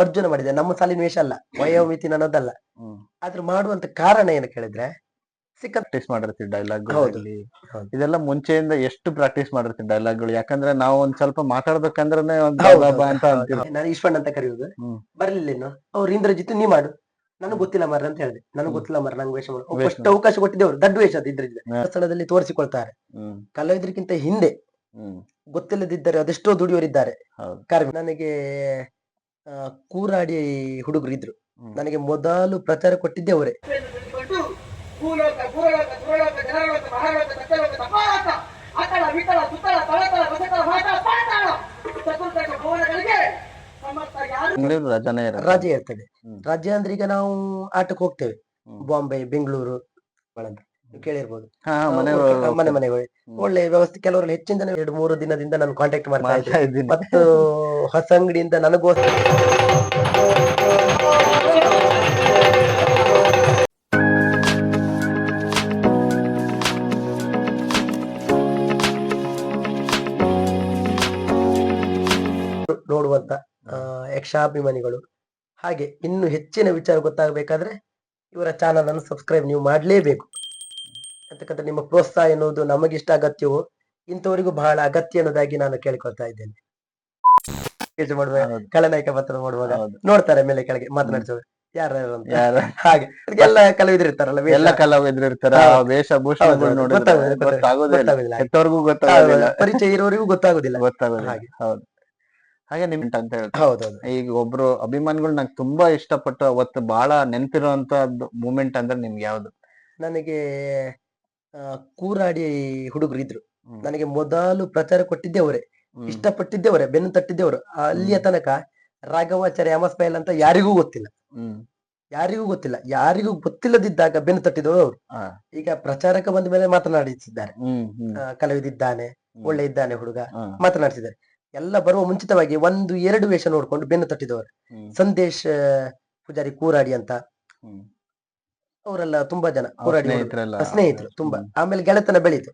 ಅರ್ಜುನ ಮಾಡಿದೆ. ನಮ್ಮ ಸಾಲಿನ ವೇಷ ಅಲ್ಲ. ವಯೋಮಿತಿ ಅನ್ನೋದಲ್ಲ. ಹ್ಮ್. ಆದ್ರೆ ಮಾಡುವಂತ ಕಾರಣ ಏನು ಕೇಳಿದ್ರೆ ಸಿಕ್ಕ ಪ್ರಾಕ್ಟೀಸ್ ಮಾಡಿರ್ತೀವಿ ಡೈಲಾಗ್. ಇದೆಲ್ಲ ಮುಂಚೆಯಿಂದ ಎಷ್ಟು ಪ್ರಾಕ್ಟೀಸ್ ಮಾಡಿರ್ತೀವಿ ಡೈಲಾಗ್ಗಳು ಯಾಕಂದ್ರೆ ನಾವು ಒಂದ್ ಸ್ವಲ್ಪ ಮಾತಾಡ್ಬೇಕಂದ್ರೆ ನಾನು ಈಶ್ವರನ್ ಅಂತ ಕರೆಯುವುದು. ಬರ್ಲಿಲ್ಲ ಅವ್ರು ಇಂದ್ರಜಿತ್ ನೀ ಮಾಡು. ನನಗೆ ಗೊತ್ತಿಲ್ಲ ಮರ ಅಂತ ಹೇಳಿದೆ. ನನಗೆ ಗೊತ್ತಿಲ್ಲ ಮರ ನಂಗೆ ವೇಷ ಮಾಡು. ಫಸ್ಟ್ ಅವಕಾಶ ಕೊಟ್ಟಿದ್ದೇವ್ರು ದೊಡ್ಡ ವೇಷ ಅದು ಇಂದ್ರಜಿತ್. ಹಾ. ಸ್ಥಳದಲ್ಲಿ ತೋರಿಸಿಕೊಳ್ತಾರೆ. ಕಲಾವಿದರಿಗಿಂತ ಹಿಂದೆ ಗೊತ್ತಿಲ್ಲದಿದ್ದರೆ ಅದೆಷ್ಟೋ ದುಡಿಯೋರಿದ್ದಾರೆ. ನನಗೆ ಕೂರಾಡಿ ಹುಡುಗರು ಇದ್ರು ನನಗೆ ಮೊದಲು ಪ್ರಚಾರ ಕೊಟ್ಟಿದ್ದೆ ಅವರೇ. ರಜೆ ಇರ್ತದೆ. ರಜೆ ಅಂದ್ರೆ ಈಗ ನಾವು ಆಟಕ್ಕೆ ಹೋಗ್ತೇವೆ. ಬಾಂಬೆ ಬೆಂಗಳೂರು ಕೇಳಿರ್ಬೋದು. ಮನೆ ಮನೆಗಳು. ಒಳ್ಳೆ ವ್ಯವಸ್ಥೆ ಕೆಲವರು ಹೆಚ್ಚಿನ ಜನ ಎರಡು ಮೂರು ದಿನದಿಂದ ನಾನು ಕಾಂಟ್ಯಾಕ್ಟ್ ಮಾಡ್ತಾ ಇದ್ದೆ ಇದ್ದೀನಿ. ಮತ್ತು ಹೊಸ ಅಂಗಡಿಯಿಂದ ನನಗೋ ನೋಡುವಂತ ಯಕ್ಷಾಭಿಮಾನಿಗಳು. ಹಾಗೆ ಇನ್ನು ಹೆಚ್ಚಿನ ವಿಚಾರ ಗೊತ್ತಾಗಬೇಕಾದ್ರೆ ಇವರ ಚಾನಲ್ ಅನ್ನು ಸಬ್ಸ್ಕ್ರೈಬ್ ನೀವು ಮಾಡಲೇಬೇಕು. ಅಂತಕ್ಕಂಥ ನಿಮ್ಮ ಪ್ರೋತ್ಸಾಹ ಎನ್ನುವುದು ನಮಗಿಷ್ಟ ಅಗತ್ಯವೋ ಇಂಥವರಿಗೂ ಬಹಳ ಅಗತ್ಯ ಅನ್ನೋದಾಗಿ ನಾನು ಕೇಳಿಕೊಳ್ತಾ ಇದ್ದೇನೆ. ಕಳನಾಯಕ ಪತ್ರ ಹೌದು. ಖಳನಾಯಕ ಪಾತ್ರ ಮಾಡುವಾಗ ನೋಡ್ತಾರೆ ಮೇಲೆ ಕೆಳಗೆ ಮಾತನಾಡಿಸುವಾಗ ಯಾರು ಯಾರು ಅಂತ. ಯಾರ? ಹಾಗೆ. ಎಲ್ಲ ಕಲಾವಿದ್ರು ಇರ್ತಾರಲ್ಲ. ಎಲ್ಲ ಕಲಾವಿದ್ರು ಇರ್ತಾರ ಹೌದು. ಹೌದು. ಹೆತ್ತವ್ರಿಗೂ ಪರಿಚಯ ಇರೋರಿಗೂ ಗೊತ್ತಾಗುದಿಲ್ಲ. ಗೊತ್ತಾಗೋದಿಲ್ಲ. ಹಾಗೆ. ಹೌದು. ಹಾಗೆ ನಿಮ್ ಅಂತ ಹೇಳ್ತಾರೆ ಹೌದೌದು ಈಗ ಒಬ್ರು ಅಭಿಮಾನಿಗಳು ನಂಗೆ ತುಂಬಾ ಇಷ್ಟಪಟ್ಟು ಅವತ್ತು ಬಹಳ ನೆನಪಿರುವಂತ ಮೂಮೆಂಟ್ ಅಂದ್ರೆ ನಿಮ್ಗೆ ಯಾವ್ದು? ನನಗೆ ಕೂರಾಡಿ ಹುಡುಗರು ಇದ್ರು. ನನಗೆ ಮೊದಲು ಪ್ರಚಾರ ಕೊಟ್ಟಿದ್ದೆ ಅವರೇ. ಇಷ್ಟಪಟ್ಟಿದ್ದೆ ಅವರೇ ಬೆನ್ನು ತಟ್ಟಿದ್ದವರು. ಅಲ್ಲಿಯ ತನಕ ರಾಘವಾಚಾರ್ಯ ಅಮಸ್ಪೈಲ್ ಅಂತ ಯಾರಿಗೂ ಗೊತ್ತಿಲ್ಲ. ಯಾರಿಗೂ ಗೊತ್ತಿಲ್ಲ. ಯಾರಿಗೂ ಗೊತ್ತಿಲ್ಲದಿದ್ದಾಗ ಬೆನ್ನು ತಟ್ಟಿದವರು ಅವರು. ಈಗ ಪ್ರಚಾರಕ್ಕೆ ಬಂದ ಮೇಲೆ ಮಾತನಾಡಿಸಿದ್ದಾರೆ. ಕಲಾವಿದಿದ್ದಾನೆ ಒಳ್ಳೆ ಇದ್ದಾನೆ ಹುಡುಗ ಮಾತನಾಡಿಸಿದ್ದಾರೆ. ಎಲ್ಲ ಬರುವ ಮುಂಚಿತವಾಗಿ ಒಂದು ಎರಡು ವೇಷ ನೋಡ್ಕೊಂಡು ಬೆನ್ನು ತಟ್ಟಿದವರು. ಸಂದೇಶ್ ಪೂಜಾರಿ ಕೂರಾಡಿ ಅಂತ. ಅವರೆಲ್ಲ ತುಂಬಾ ಜನ ಸ್ನೇಹಿತರು ತುಂಬಾ. ಆಮೇಲೆ ಗೆಳೆತನ ಬೆಳೀತು.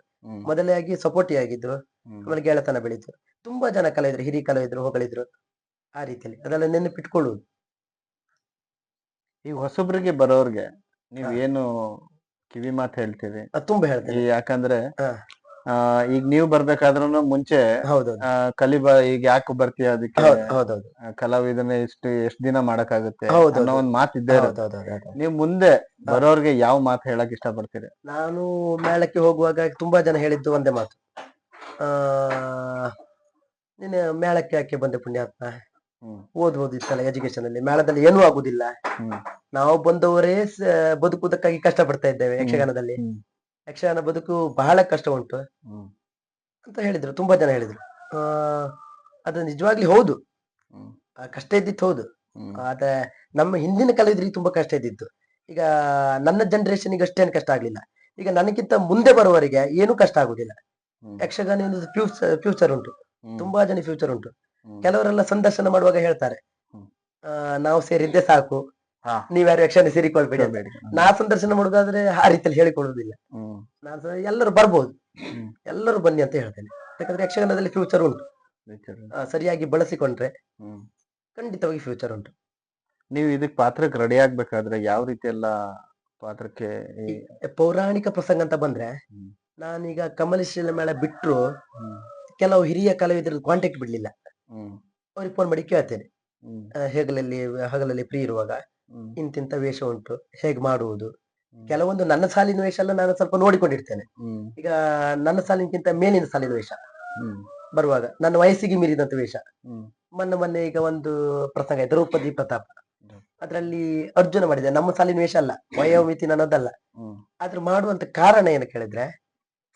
ಮೊದಲೇ ಆಗಿ ಸಪೋರ್ಟಿ ಆಗಿದ್ರು ಆಮೇಲೆ ಗೆಳೆತನ ಬೆಳೀತು. ತುಂಬಾ ಜನ ಕಲಾವಿದ್ರು ಹಿರಿಯ ಕಲಾವಿದ್ರು ಹೊಗಳಿದ್ರು ಆ ರೀತಿಯಲ್ಲಿ. ಅದೆಲ್ಲ ನೆನಪಿಟ್ಕೊಳ್ಳುವುದು ಈ ಹೊಸಬ್ರಿಗೆ ಬರೋರ್ಗೆ ನೀವು ಏನು ಕಿವಿ ಮಾತು ಹೇಳ್ತೀರಿ? ಅದು ತುಂಬಾ ಹೇಳ್ತೀನಿ. ಯಾಕಂದ್ರೆ ಈಗ ನೀವು ಬರ್ಬೇಕಾದ್ರೂ ಮುಂಚೆ ಹೌದು ಆ, ಕಲಿಬಾ ಈಗ ಯಾಕೆ ಬರ್ತೀಯ ಅದಕ್ಕೆ? ಹೌದೌದು. ಆ, ಕಲಾವಿದನ ಎಷ್ಟು ಎಷ್ಟ್ ದಿನ ಮಾಡಕ್ಕಾಗುತ್ತೆ ಹೌದು ಅನ್ನೋ ಒಂದ್ ಮಾತ್ ಇದ್ದೇ ನೀವ್ ಮುಂದೆ ಬರೋರ್ಗೆ ಯಾವ ಮಾತು ಹೇಳಕ್ ಇಷ್ಟ ಪಡ್ತೀರಿ ನಾನು ಮೇಳಕ್ಕೆ ಹೋಗುವಾಗ ತುಂಬಾ ಜನ ಹೇಳಿದ್ದು ಒಂದೇ ಮಾತು. ಆ ನೀನು ಮೇಳಕ್ಕೆ ಯಾಕೆ ಬಂದೆ ಪುಣ್ಯಾತ್ಮ ಓದ್ಬೋದು ಇತ್ತಲ್ಲ ಎಜುಕೇಶನ್ ಅಲ್ಲಿ. ಮೇಳದಲ್ಲಿ ಏನೂ ಆಗುದಿಲ್ಲ. ನಾವು ಬಂದವರೇ ಬದುಕುವುದಕ್ಕಾಗಿ ಕಷ್ಟ ಪಡ್ತಾ ಇದ್ದೇವೆ ಯಕ್ಷಗಾನದಲ್ಲಿ. ಯಕ್ಷಗಾನ ಬದುಕು ಬಹಳ ಕಷ್ಟ ಉಂಟು. ಅಂತ ಹೇಳಿದ್ರು ತುಂಬಾ ಜನ ಹೇಳಿದ್ರು. ಆ ಅದು ನಿಜವಾಗ್ಲಿ ಹೌದು. ಆ, ಕಷ್ಟ ಇದ್ದಿತ್ತು ಹೌದು. ಆದ್ರೆ ನಮ್ಮ ಹಿಂದಿನ ಕಲಾವಿದರಿಗೆ ತುಂಬಾ ಕಷ್ಟ ಇದ್ದಿತ್ತು ಈಗ ನನ್ನ ಜನರೇಷನ್ ಈಗ ಅಷ್ಟೇನು ಕಷ್ಟ ಆಗ್ಲಿಲ್ಲ. ಈಗ ನನಗಿಂತ ಮುಂದೆ ಬರುವವರಿಗೆ ಏನು ಕಷ್ಟ ಆಗುದಿಲ್ಲ. ಯಕ್ಷಗಾನ ಒಂದು ಫ್ಯೂಚರ್ ಫ್ಯೂಚರ್ ಉಂಟು. ತುಂಬಾ ಜನ ಫ್ಯೂಚರ್ ಉಂಟು. ಕೆಲವರೆಲ್ಲ ಸಂದರ್ಶನ ಮಾಡುವಾಗ ಹೇಳ್ತಾರೆ. ಆ, ನಾವು ಸೇರಿದ್ದೆ ಸಾಕು. ನೀವ್ಯಾರು ಯಕ್ಷಗಾನ ಸೇರಿಕೊಳ್ಬೇಡಿ. ನಾ ಸಂದರ್ಶನ ಮಾಡುದಾದ್ರೆ ಆ ರೀತಿಯಲ್ಲಿ ಹೇಳಿಕೊಡುದಿಲ್ಲ. ನಾನು ಎಲ್ಲರೂ ಬರ್ಬೋದು. ಎಲ್ಲರೂ ಬನ್ನಿ ಅಂತ ಹೇಳ್ತೇನೆ. ಯಾಕಂದ್ರೆ ಯಕ್ಷಗಾನದಲ್ಲಿ ಫ್ಯೂಚರ್ ಉಂಟು. ಸರಿಯಾಗಿ ಬಳಸಿಕೊಂಡ್ರೆ ಖಂಡಿತವಾಗಿ ಫ್ಯೂಚರ್ ಉಂಟು. ನೀವು ಇದಕ್ ಪಾತ್ರಕ್ಕೆ ರೆಡಿ ಆಗ್ಬೇಕಾದ್ರೆ ಯಾವ ರೀತಿ ಎಲ್ಲ ಪಾತ್ರಕ್ಕೆ ಪೌರಾಣಿಕ ಪ್ರಸಂಗ ಅಂತ ಬಂದ್ರೆ. ನಾನೀಗ ಕಮಲೇಶ್ವರ ಮೇಳ ಬಿಟ್ರು ಕೆಲವು ಹಿರಿಯ ಕಲಾವಿದರ ಕಾಂಟ್ಯಾಕ್ಟ್ ಬಿಡ್ಲಿಲ್ಲ. ಅವ್ರಿಗೆ ಫೋನ್ ಮಾಡಿ ಕೇಳ್ತೇನೆ. ಹೇಗಲಲ್ಲಿ ಹೆಗಲಲ್ಲಿ ಫ್ರೀ ಇರುವಾಗ. ಇಂತಿಂತ ವೇಷ ಉಂಟು. ಹೇಗೆ ಮಾಡುವುದು. ಕೆಲವೊಂದು ನನ್ನ ಸಾಲಿನ ವೇಷ ಎಲ್ಲ ನಾನು ಸ್ವಲ್ಪ ನೋಡಿಕೊಂಡಿರ್ತೇನೆ. ಈಗ ನನ್ನ ಸಾಲಿನಕ್ಕಿಂತ ಮೇಲಿನ ಸಾಲಿನ ವೇಷ ಬರುವಾಗ ನನ್ನ ವಯಸ್ಸಿಗೆ ಮೀರಿದಂತ ವೇಷ. ಮೊನ್ನೆ ಮೊನ್ನೆ ಈಗ ಒಂದು ಪ್ರಸಂಗ ಇದೆ ದ್ರೌಪದಿ ಪ್ರತಾಪ. ಅದರಲ್ಲಿ ಅರ್ಜುನ ಮಾಡಿದೆ ನಮ್ಮ ಸಾಲಿನ ವೇಷ ಅಲ್ಲ ವಯೋಮಿತಿ ಅನ್ನೋದಲ್ಲ ಹ್ಮ್. ಆದ್ರೆ ಮಾಡುವಂತ ಕಾರಣ ಏನು ಕೇಳಿದ್ರೆ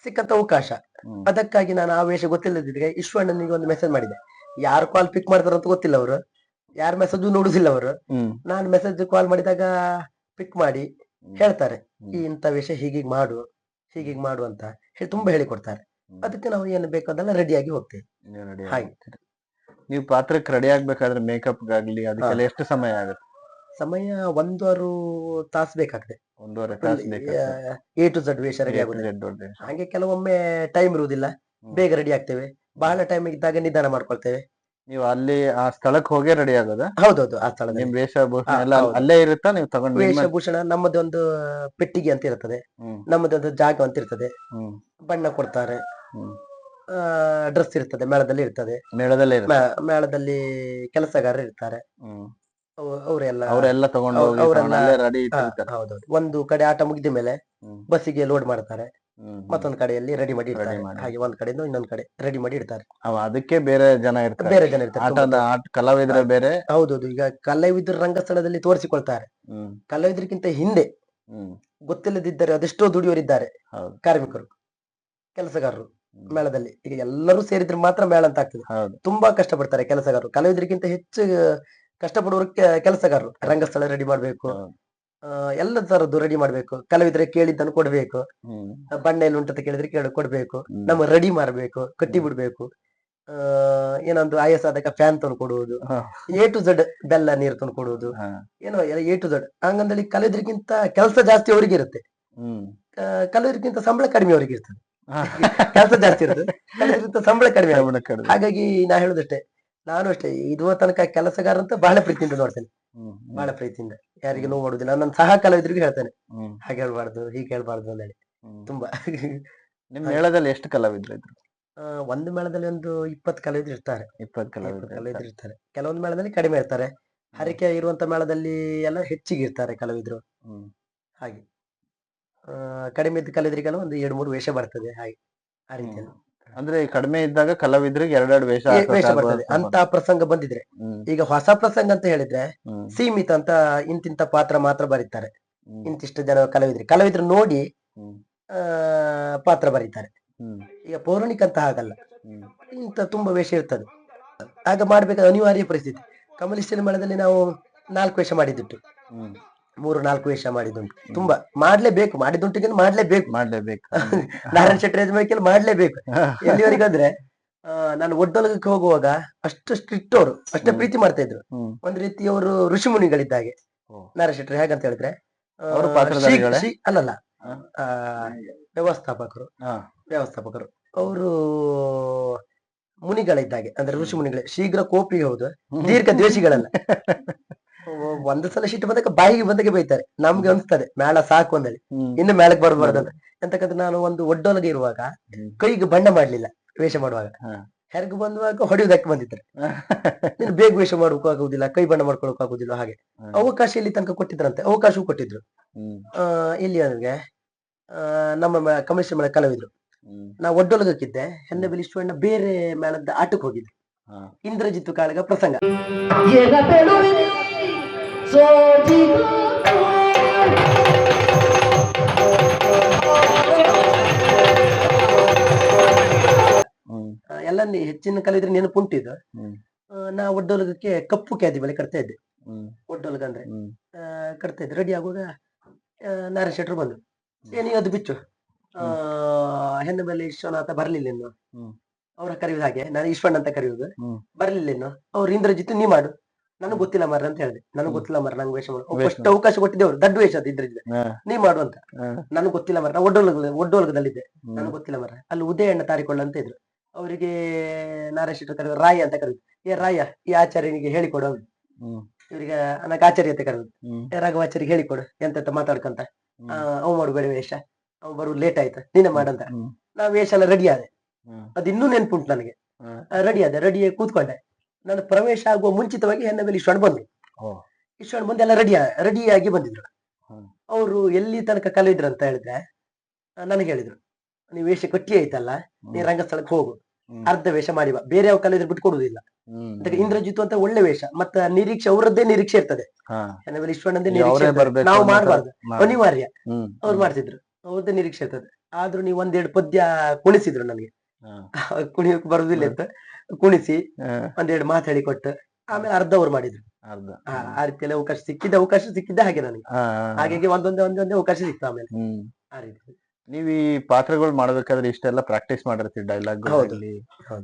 ಸಿಕ್ಕಂತ ಅವಕಾಶ. ಅದಕ್ಕಾಗಿ ನಾನು ಆ ವೇಷ ಗೊತ್ತಿಲ್ಲದಿದ್ರೆ ಈಶ್ವರಣ್ಣನಿಗೆ ಒಂದು ಮೆಸೇಜ್ ಮಾಡಿದೆ. ಯಾರು ಕಾಲ್ ಪಿಕ್ ಮಾಡ್ತಾರಂತ ಗೊತ್ತಿಲ್ಲ ಅವರು. ಯಾರ ಮೆಸೇಜ್ ನೋಡುದಿಲ್ಲ ಅವರು. ನಾನು ಮೆಸೇಜ್ ಕಾಲ್ ಮಾಡಿದಾಗ ಪಿಕ್ ಮಾಡಿ. ಹೇಳ್ತಾರೆ. ಈ ಇಂಥ ವಿಷಯ ಹೀಗೀಗ್ ಮಾಡು ಹೀಗೀಗ್ ಮಾಡು ಅಂತ ಹೇಳಿ ತುಂಬಾ ಹೇಳಿಕೊಡ್ತಾರೆ. ಅದಕ್ಕೆ ನಾವು ಏನು ಬೇಕು ಅದೆಲ್ಲ ರೆಡಿಯಾಗಿ ಹೋಗ್ತೇವೆ. ನೀವು ready ಹಾಗೆ. ನೀವು ಪಾತ್ರಕ್ಕೆ ರೆಡಿ ಆಗ್ಬೇಕಾದ್ರೆ ಮೇಕಪ್ ಗಾಗ್ಲಿ ಅದಕ್ಕೆಲ್ಲ ಎಷ್ಟು ಸಮಯ ಆಗುತ್ತೆ? ಸಮಯ ಒಂದೂವರೆ ತಾಸು ಬೇಕಾಗ್ತದೆ. ಒಂದೂವರೆ ಎ ಟು ಝಡ್ ವೇಷ ರೆಡಿ ಆಗುತ್ತೆ ಹಾಗೆ ಕೆಲವೊಮ್ಮೆ ಟೈಮ್ ಇರುವುದಿಲ್ಲ. ಬೇಗ ರೆಡಿ ಆಗ್ತೇವೆ. ಬಹಳ ಟೈಮ್ ಇದ್ದಾಗ ನಿಧಾನ ಮಾಡ್ಕೊಳ್ತೇವೆ. ನೀವು ಅಲ್ಲಿ ಆ ಸ್ಥಳಕ್ಕೆ ಹೋಗೇ ರೆಡಿ ಆಗೋದಾ? ಹೌದೌದು ಆ ಸ್ಥಳ ನಿಮ್ ವೇಷಭೂಷಣ ಎಲ್ಲ ಹೌದು. ಅಲ್ಲೇ ಇರುತ್ತಾ? ನೀವು ತಗೊಂಡು ನಿಮ್ಮ- ವೇಷಭೂಷಣ ನಮ್ಮದೊಂದು ಪೆಟ್ಟಿಗೆ ಅಂತ ಇರ್ತದೆ ಹ್ಮ್. ನಮ್ಮದೊಂದು ಜಾಗ ಅಂತ ಇರ್ತದೆ. ಹ್ಮ್. ಬಣ್ಣ ಕೊಡ್ತಾರೆ. ಹ್ಮ್. ಡ್ರೆಸ್ ಇರ್ತದೆ ಮೇಳದಲ್ಲಿ ಇರ್ತದೆ. ಮೇಳದಲ್ಲಿ ಇರುತ್ತೆ? ಮೇ- ಮೇಳದಲ್ಲಿ ಕೆಲಸಗಾರರು ಇರ್ತಾರೆ. ಹ್ಮ್. ಅವ- ಅವರೆಲ್ಲ ಅವರೆಲ್ಲ ತಗೊಂಡು ಹೋಗಿ ಅವ್ರೆಲ್ಲ- ತಗೊಂಡು ಅಲ್ಲೇ ರೆಡಿ ಹಾ, ಇಟ್ಟಿರ್ತಾರೆ ಹೌದೌದು ಒಂದು ಕಡೆ ಆಟ ಮುಗಿದ ಮೇಲೆ ಹ್ಮ್. ಬಸ್ಸಿಗೆ ಲೋಡ್ ಮಾಡ್ತಾರೆ. ಮತ್ತೊಂದು ಕಡೆಯಲ್ಲಿ ರೆಡಿ ಮಾಡಿ ಇಡ್ತಾರೆ. Ready ಮಾಡಿ. ಹಾಗೆ ಒಂದ್ ಕಡೆಯಿಂದ ಇನ್ನೊಂದ್ ಕಡೆ ರೆಡಿ ಮಾಡಿ ಇಡ್ತಾರೆ. ಅವ ಅದಕ್ಕೆ ಬೇರೆ ಜನ ಇರ್ತಾರೆ. ಬೇರೆ ಜನ ಇರ್ತಾರೆ. ಆಟದ ತುಂಬಾ- ಆಟ ಕಲಾವಿದ್ರೆ ಬೇರೆ. ಹೌದೌದು. ಈಗ ಕಲಾವಿದ್ರ ರಂಗಸ್ಥಳದಲ್ಲಿ ತೋರಿಸಿಕೊಳ್ತಾರೆ. ಹ್ಮ್. ಕಲಾವಿದರಿಗಿಂತ ಹಿಂದೆ ಹ್ಮ್. ಗೊತ್ತಿಲ್ಲದಿದ್ದರೆ ಅದೆಷ್ಟೋ ದುಡಿಯೋರಿದ್ದಾರೆ ಹೌದು. ಕಾರ್ಮಿಕರು ಕೆಲಸಗಾರರು ಹ್ಮ್. ಮೇಳದಲ್ಲಿ. ಈಗ ಎಲ್ಲರೂ ಸೇರಿದ್ರೆ ಮಾತ್ರ ಮೇಳ ಅಂತ ಆಗ್ತದೆ. ಹೌದು. ತುಂಬಾ ಕಷ್ಟಪಡ್ತಾರೆ ಕೆಲಸಗಾರರು. ಕಲಾವಿದರಿಗಿಂತ ಹೆಚ್ಚು ಕಷ್ಟಪಡುವ ಕೆಲಸಗಾರರು. ರಂಗಸ್ಥಳ ರೆಡಿ ಮಾಡ್ಬೇಕು. ಹೌದು. ಎಲ್ಲ ತರದ್ದು ರೆಡಿ ಮಾಡ್ಬೇಕು. ಕಲಾವಿದ್ರೆ ಕೇಳಿದ್ದನ್ನು ಕೊಡ್ಬೇಕು. ಬಣ್ಣ ಎಲ್ಲ ಉಂಟಂತ ಕೇಳಿದ್ರೆ ಕೇಳಿ ಕೊಡ್ಬೇಕು. ನಮ್ಮ ರೆಡಿ ಮಾಡ್ಬೇಕು ಕಟ್ಟಿ ಬಿಡ್ಬೇಕು. ಆ ಏನೊಂದು ಆಯಾಸ ಆದಾಗ ಫ್ಯಾನ್ ತಂದು ಕೊಡುವುದು. ಎ ಟು ಝಡ್ ಬೆಲ್ಲ ನೀರು ತಂದು ಕೊಡುವುದು. ಏನೋ ಎ ಟು ಝಡ್ ಹಂಗಂದಲ್ಲಿ ಕಲಾವಿದರಿಗಿಂತ ಕೆಲಸ ಜಾಸ್ತಿ ಅವ್ರಿಗೆ ಇರುತ್ತೆ. ಸಂಬಳ ಕಡಿಮೆ ಅವ್ರಿಗೆ ಇರ್ತದೆ. ಕೆಲಸ ಜಾಸ್ತಿ ಇರ್ತದೆ. ಕಲಾವಿದರಿಗಿಂತ ಸಂಬಳ ಕಡಿಮೆ. ಹಾಗಾಗಿ ನಾ ಹೇಳುದಷ್ಟೇ. ನಾನು ಅಷ್ಟೇ ಇದುವ ತನಕ ಕೆಲಸಗಾರ ಅಂತ ಬಹಳ ಪ್ರೀತಿಯಿಂದ ನೋಡ್ತೇನೆ. ಬಹಳ ಪ್ರೀತಿಯಿಂದ. ಯಾರಿಗೆ ನೋವು ಮಾಡುದಿಲ್ಲ ನನ್ನ ಸಹ ಕಲಾವಿದರಿಗೂ ಹೇಳ್ತೇನೆ. ಹಾಗೆ ಹೇಳ್ಬಾರ್ದು ಹೀಗೆ ಹೇಳ್ಬಾರ್ದು ಅಂತ ಹೇಳಿ ತುಂಬಾ. ನಿಮ್ಮ ಮೇಳದಲ್ಲಿ ಎಷ್ಟು ಕಲಾವಿದ್ರು ಇದ್ರು? ಒಂದು ಮೇಳದಲ್ಲಿ ಒಂದು ಇಪ್ಪತ್ತು ಕಲಾವಿದ್ರು ಇರ್ತಾರೆ. ಇಪ್ಪತ್ತು ಕಲಾವಿದ್ರು ಇರ್ತಾರೆ. ಕೆಲವೊಂದು ಮೇಳದಲ್ಲಿ ಕಡಿಮೆ ಇರ್ತಾರೆ. ಹರಿಕೆ ಇರುವಂತ ಮೇಳದಲ್ಲಿ ಎಲ್ಲ ಹೆಚ್ಚಿಗೆ ಇರ್ತಾರೆ ಕಲಾವಿದ್ರು. ಹಾಗೆ. ಆ, ಕಡಿಮೆ ಇದ್ದ ಕಲಾವಿದ್ರಿಗೆಲ್ಲ ಒಂದು ಎರಡು ಮೂರು ವೇಷ ಬರ್ತದೆ. ಹಾಗೆ. ಆ ರೀತಿಯಲ್ಲಿ. ಅಂದ್ರೆ ಕಡಿಮೆ ಇದ್ದಾಗ ಕಲಾವಿದ್ರಿಗೆ ಎರಡೆರಡು ವೇಷ ವೇಷ ಬರ್ತದೆ. ಅಂತ ಪ್ರಸಂಗ ಬಂದಿದ್ರೆ ಈಗ ಹೊಸ ಪ್ರಸಂಗ ಅಂತ ಹೇಳಿದ್ರೆ ಸೀಮಿತ ಅಂತ ಇಂತಿಂತ ಪಾತ್ರ ಮಾತ್ರ ಬರೀತಾರೆ. ಇಂತಿಷ್ಟು ಜನ ಕಲಾವಿದ್ರು. ಕಲಾವಿದ್ರು ನೋಡಿ ಆ ಪಾತ್ರ ಬರೀತಾರೆ. ಈಗ ಪೌರಾಣಿಕ ಅಂತ ಹಾಗಲ್ಲ. ಇಂತ ತುಂಬಾ ವೇಷ ಇರ್ತದೆ. ಆಗ ಮಾಡ್ಬೇಕಾದ ಅನಿವಾರ್ಯ ಪರಿಸ್ಥಿತಿ. ಕಮಲಿಸ್ಟಿನ ಮೇಳದಲ್ಲಿ ನಾವು ನಾಲ್ಕು ವೇಷ ಮಾಡಿದ್ದುಂಟು ಹ್ಮ್. ಮೂರು ನಾಲ್ಕು ವೇಷ ಮಾಡಿದ್ದುಂಟು. ತುಂಬಾ ಮಾಡ್ಲೇಬೇಕು ಮಾಡಿದ್ದುಂಟಿಗೆ ಮಾಡ್ಲೇಬೇಕು. ಮಾಡ್ಲೇಬೇಕು. ನಾರಾಯಣ ಶೆಟ್ಟಿ ಮೇಲೆ ಮಾಡ್ಲೇಬೇಕು. ಎಲ್ಲಿವರೆಗೆ ಅಂದ್ರೆ ಆ, ನಾನು ಒಡ್ಡೊಲಗಕ್ಕೆ ಹೋಗುವಾಗ ಅಷ್ಟು ಸ್ಟ್ರಿಕ್ಟ್ ಅವರು ಅಷ್ಟೇ. ಪ್ರೀತಿ ಮಾಡ್ತಾ ಇದ್ರು. ಒಂದ್ ರೀತಿ ಅವರು ಋಷಿ ಮುನಿಗಳಿದ್ದಾಗೆ. ನಾರಾಯಣ ಶೆಟ್ಟಿ ಹೇಗಂತ ಹೇಳಿದ್ರೆ ಅಲ್ಲಲ್ಲ ಆ, ವ್ಯವಸ್ಥಾಪಕರು. ವ್ಯವಸ್ಥಾಪಕರು. ಅವರು ಮುನಿಗಳಿದ್ದಾಗೆ ಅಂದ್ರೆ ಋಷಿ ಮುನಿಗಳೇ. ಶೀಘ್ರ ಕೋಪಿ ಹೌದು. ದೀರ್ಘ ದ್ವೇಷಿಗಳಲ್ಲ. ಒಂದು ಸಲ ಶಿಟ್ ಬಂದಾಗ ಬಾಯಿಗೆ ಬಂದಾಗ ಬೈತಾರೆ. ನಮ್ಗೆ ಅನ್ಸ್ತದೆ ಮೇಳ ಸಾಕು ಅಂದೇಳಿ. ಇನ್ನು ಮೇಳಕ್ ಬರ್ಬಾರ್ದು ಅಂತ ಎಂತಕ್ಕಂದ್ರೆ ನಾನು ಒಂದು ಒಡ್ಡೊಳಗೆ ಇರುವಾಗ ಕೈಗೆ ಬಣ್ಣ ಮಾಡ್ಲಿಲ್ಲ ವೇಷ ಮಾಡುವಾಗ. ಹೆರಿಗೆ ಬಂದುವಾಗ ಹೊಡೆಯುವುದಕ್ಕೆ ಬಂದಿದ್ದಾರೆ. ನೀನು ಬೇಗ ವೇಷ ಮಾಡೋಕೆ ಆಗುದಿಲ್ಲ ಕೈ ಬಣ್ಣ ಮಾಡ್ಕೊಳಕ್ ಆಗುದಿಲ್ಲ ಹಾಗೆ. ಅವಕಾಶ ಇಲ್ಲಿ ತನಕ ಕೊಟ್ಟಿದ್ರಂತೆ ಅವಕಾಶವೂ ಕೊಟ್ಟಿದ್ರು ಆ ಇಲ್ಲಿ ಅವ್ರಿಗೆ ಆ, ನಮ್ಮ ಕಮಿಷನ್ ಕಮಲೇಶ್ವರ ಮೇಳ ಕಲಾವಿದ್ರು. ನಾ ಒಡ್ಡೊಲಗಕ್ಕಿದ್ದೆ ಹೆಣ್ಣಬೆಲಿ ಅಣ್ಣ ಬೇರೆ ಮೇಳದ ಆಟಕ್ಕೆ ಹೋಗಿದ್ದೆ. ಇಂದ್ರಜಿತ್ ಇಂದ್ರಜಿತ್ತು ಕಾಳಗ ಪ್ರಸಂಗ. ಎಲ್ಲ ನೀ- ಹೆಚ್ಚಿನ ಕಲಿದ್ರೆ ನೆನಪುಂಟಿದ್ದು ಹ್ಮ್. ಆ, ನಾ ಒಡ್ಡೊಲಗಕ್ಕೆ ಕಪ್ಪು ಕ್ಯಾದಿ ಬೆಲೆ ಕಟ್ತಾ ಇದ್ದೆ. ಒಡ್ಡೊಲಗ ಅಂದ್ರೆ. ಕಟ್ತಾ ಇದ್ದೆ. ರೆಡಿ ಆಗುವಾಗ ನಾರಾಯಣ ಶೆಟ್ರು ಬಂದ್ರು ಏನಿ ಅದು ಬಿಚ್ಚು. ಆ ಹೆಣ್ಣು ಮೇಲೆ ವಿಶ್ವನಾಥ ಬರ್ಲಿಲ್ಲ ಇನ್ನು. ಅವ್ರ ಕರೆಯುವುದು ಹಾಗೆ ನಾನು ಈಶ್ವರನ್ ಅಂತ ಕರೆಯುವುದು. ಬರ್ಲಿಲ್ಲ ಇನ್ನು. ಅವ್ರು ಇಂದ್ರಜಿತ್ ನೀ ಮಾಡು. ನನಗೆ ಗೊತ್ತಿಲ್ಲ ಮರ ಅಂತ ಹೇಳಿದೆ. ನನಗೆ ಗೊತ್ತಿಲ್ಲ ಮರ ನಂಗೆ ವೇಷ ಮಾಡು ಫಸ್ಟ್ ಅವಕಾಶ ಕೊಟ್ಟಿದ್ದೇವ್ರು ದಡ್ಡ ವೇಷ ಅದು ಇದ್ರಿದ್ರೆ ನೀ ಮಾಡು ಅಂತ. ಹಾ. ನನಗೆ ಗೊತ್ತಿಲ್ಲ ಮರ ನಾ ಒಡ್ಡೋಲಗದಲ್ಲಿದ್ದೆ ನನಗ್ ನನಗೆ ಗೊತ್ತಿಲ್ಲ ಮರ ಅಲ್ಲಿ ಉದಯಣ್ಣ ತಾರಿಕೊಳ್ಳ ಅಂತ ಇದ್ರು. ಅವರಿಗೆ ನಾರಾಯಣ ಕರೆದ್ರು ರಾಯ ಅಂತ ಕರೆದ್ರು ಏ ರಾಯ ಈ ಆಚಾರ್ಯನಿಗೆ ಹೇಳಿಕೊಡು ಅವ್ನು. ಹ್ಮ್. ಇವರಿಗೆ ನನಗೆ ಆಚಾರ್ಯ ಅಂತ ಕರೆದ್ರು ಏ ರಾಘವಾಚಾರ್ಯಗೆ ಹೇಳಿಕೊಡು ಎಂತ ಮಾತಾಡ್ಕಂತ. ಅವ್ ಮಾಡು ಬೇರೆ ವೇಷ. ಅವ್ ಬರು ಲೇಟ್ ಆಯ್ತು. ನೀನೆ ಮಾಡಂತ ಅಂತ. ನಾ ವೇಷ ಎಲ್ಲ ರೆಡಿ ಆದೆ. ಅದು ಇನ್ನೂ ನೆನ್ಪುಂಟು ನನಗೆ. ರೆಡಿ ಆದೆ ರೆಡಿ ಕೂತ್ಕೊಂಡೆ. ನಾನು ಪ್ರವೇಶ ಆಗುವ ಮುಂಚಿತವಾಗಿ ಹೆಣ್ಣ ಮೇಲೆ ಇಷ್ಟು ಬಂದ್ರು ಇಷ್ಟು ಇಶ್ವಣ್ಣ ಬಂದು ಎಲ್ಲ ರೆಡಿ ರೆಡಿಯಾಗಿ ಬಂದಿದ್ರು. ಅವರು ಎಲ್ಲಿ ತನಕ ಕಲಿದ್ರು ಅಂತ ಹೇಳಿದ್ರೆ ನನಗೆ ಹೇಳಿದ್ರು. ನೀವು ವೇಷ ಕಟ್ಟಿ ಆಯ್ತಲ್ಲ ನೀ. ರಂಗಸ್ಥಳಕ್ಕೆ ಹೋಗು. ಅರ್ಧ ವೇಷ ಮಾಡಿ ಬಾ ಬೇರೆ ಯಾವ ಕಲಿದ್ರು ಬಿಟ್ಟು ಕೊಡುದಿಲ್ಲ ಇಂದ್ರಜಿತ್ ಅಂತ ಒಳ್ಳೆ ವೇಷ. ಮತ್ತ ನಿರೀಕ್ಷೆ ಅವರದ್ದೇ ನಿರೀಕ್ಷೆ ಇರ್ತದೆ. ನಿರೀಕ್ಷೆ ಇರ್ತದೆ. ಬರ್ಬೇಕು ನಾವು ಮಾಡಬಾರ್ದು. ಅನಿವಾರ್ಯ. ಅವ್ರು ಮಾಡ್ತಿದ್ರು. ಅವ್ರದ್ದೇ ನಿರೀಕ್ಷೆ ಇರ್ತದೆ. ಆದ್ರೂ ನೀವು ಒಂದೆರಡು ಪದ್ಯ ಕುಣಿಸಿದ್ರು ನನಗೆ. ಕುಣಿಯಕ್ ಬರುದಿಲ್ಲ ಅಂತ. ಕುಣಿಸಿ. ಒಂದೆರಡು ಮಾತು ಹೇಳಿ ಕೊಟ್ಟು ಆಮೇಲೆ ಅರ್ಧ ಅವ್ರು ಮಾಡಿದ್ರು. ಅರ್ಧ. ಆ ರೀತಿಯಲ್ಲಿ ಅವಕಾಶ ಸಿಕ್ಕಿದ್ದ ಅವಕಾಶ ಸಿಕ್ಕಿದ್ದ ಹಾಗೆ ನನಗೆ. ಹಾಗಾಗಿ ಒಂದೊಂದೇ ಒಂದೊಂದೇ ಅವಕಾಶ ಸಿಕ್ತು ಆಮೇಲೆ. ಹ್ಮ್. ಆ ರೀತಿ. ನೀವ್ ಈ ಪಾತ್ರಗಳು ಮಾಡ್ಬೇಕಾದ್ರೆ ಇಷ್ಟೆಲ್ಲ ಪ್ರಾಕ್ಟೀಸ್ ಮಾಡಿರ್ತೀವಿ ಡೈಲಾಗ್.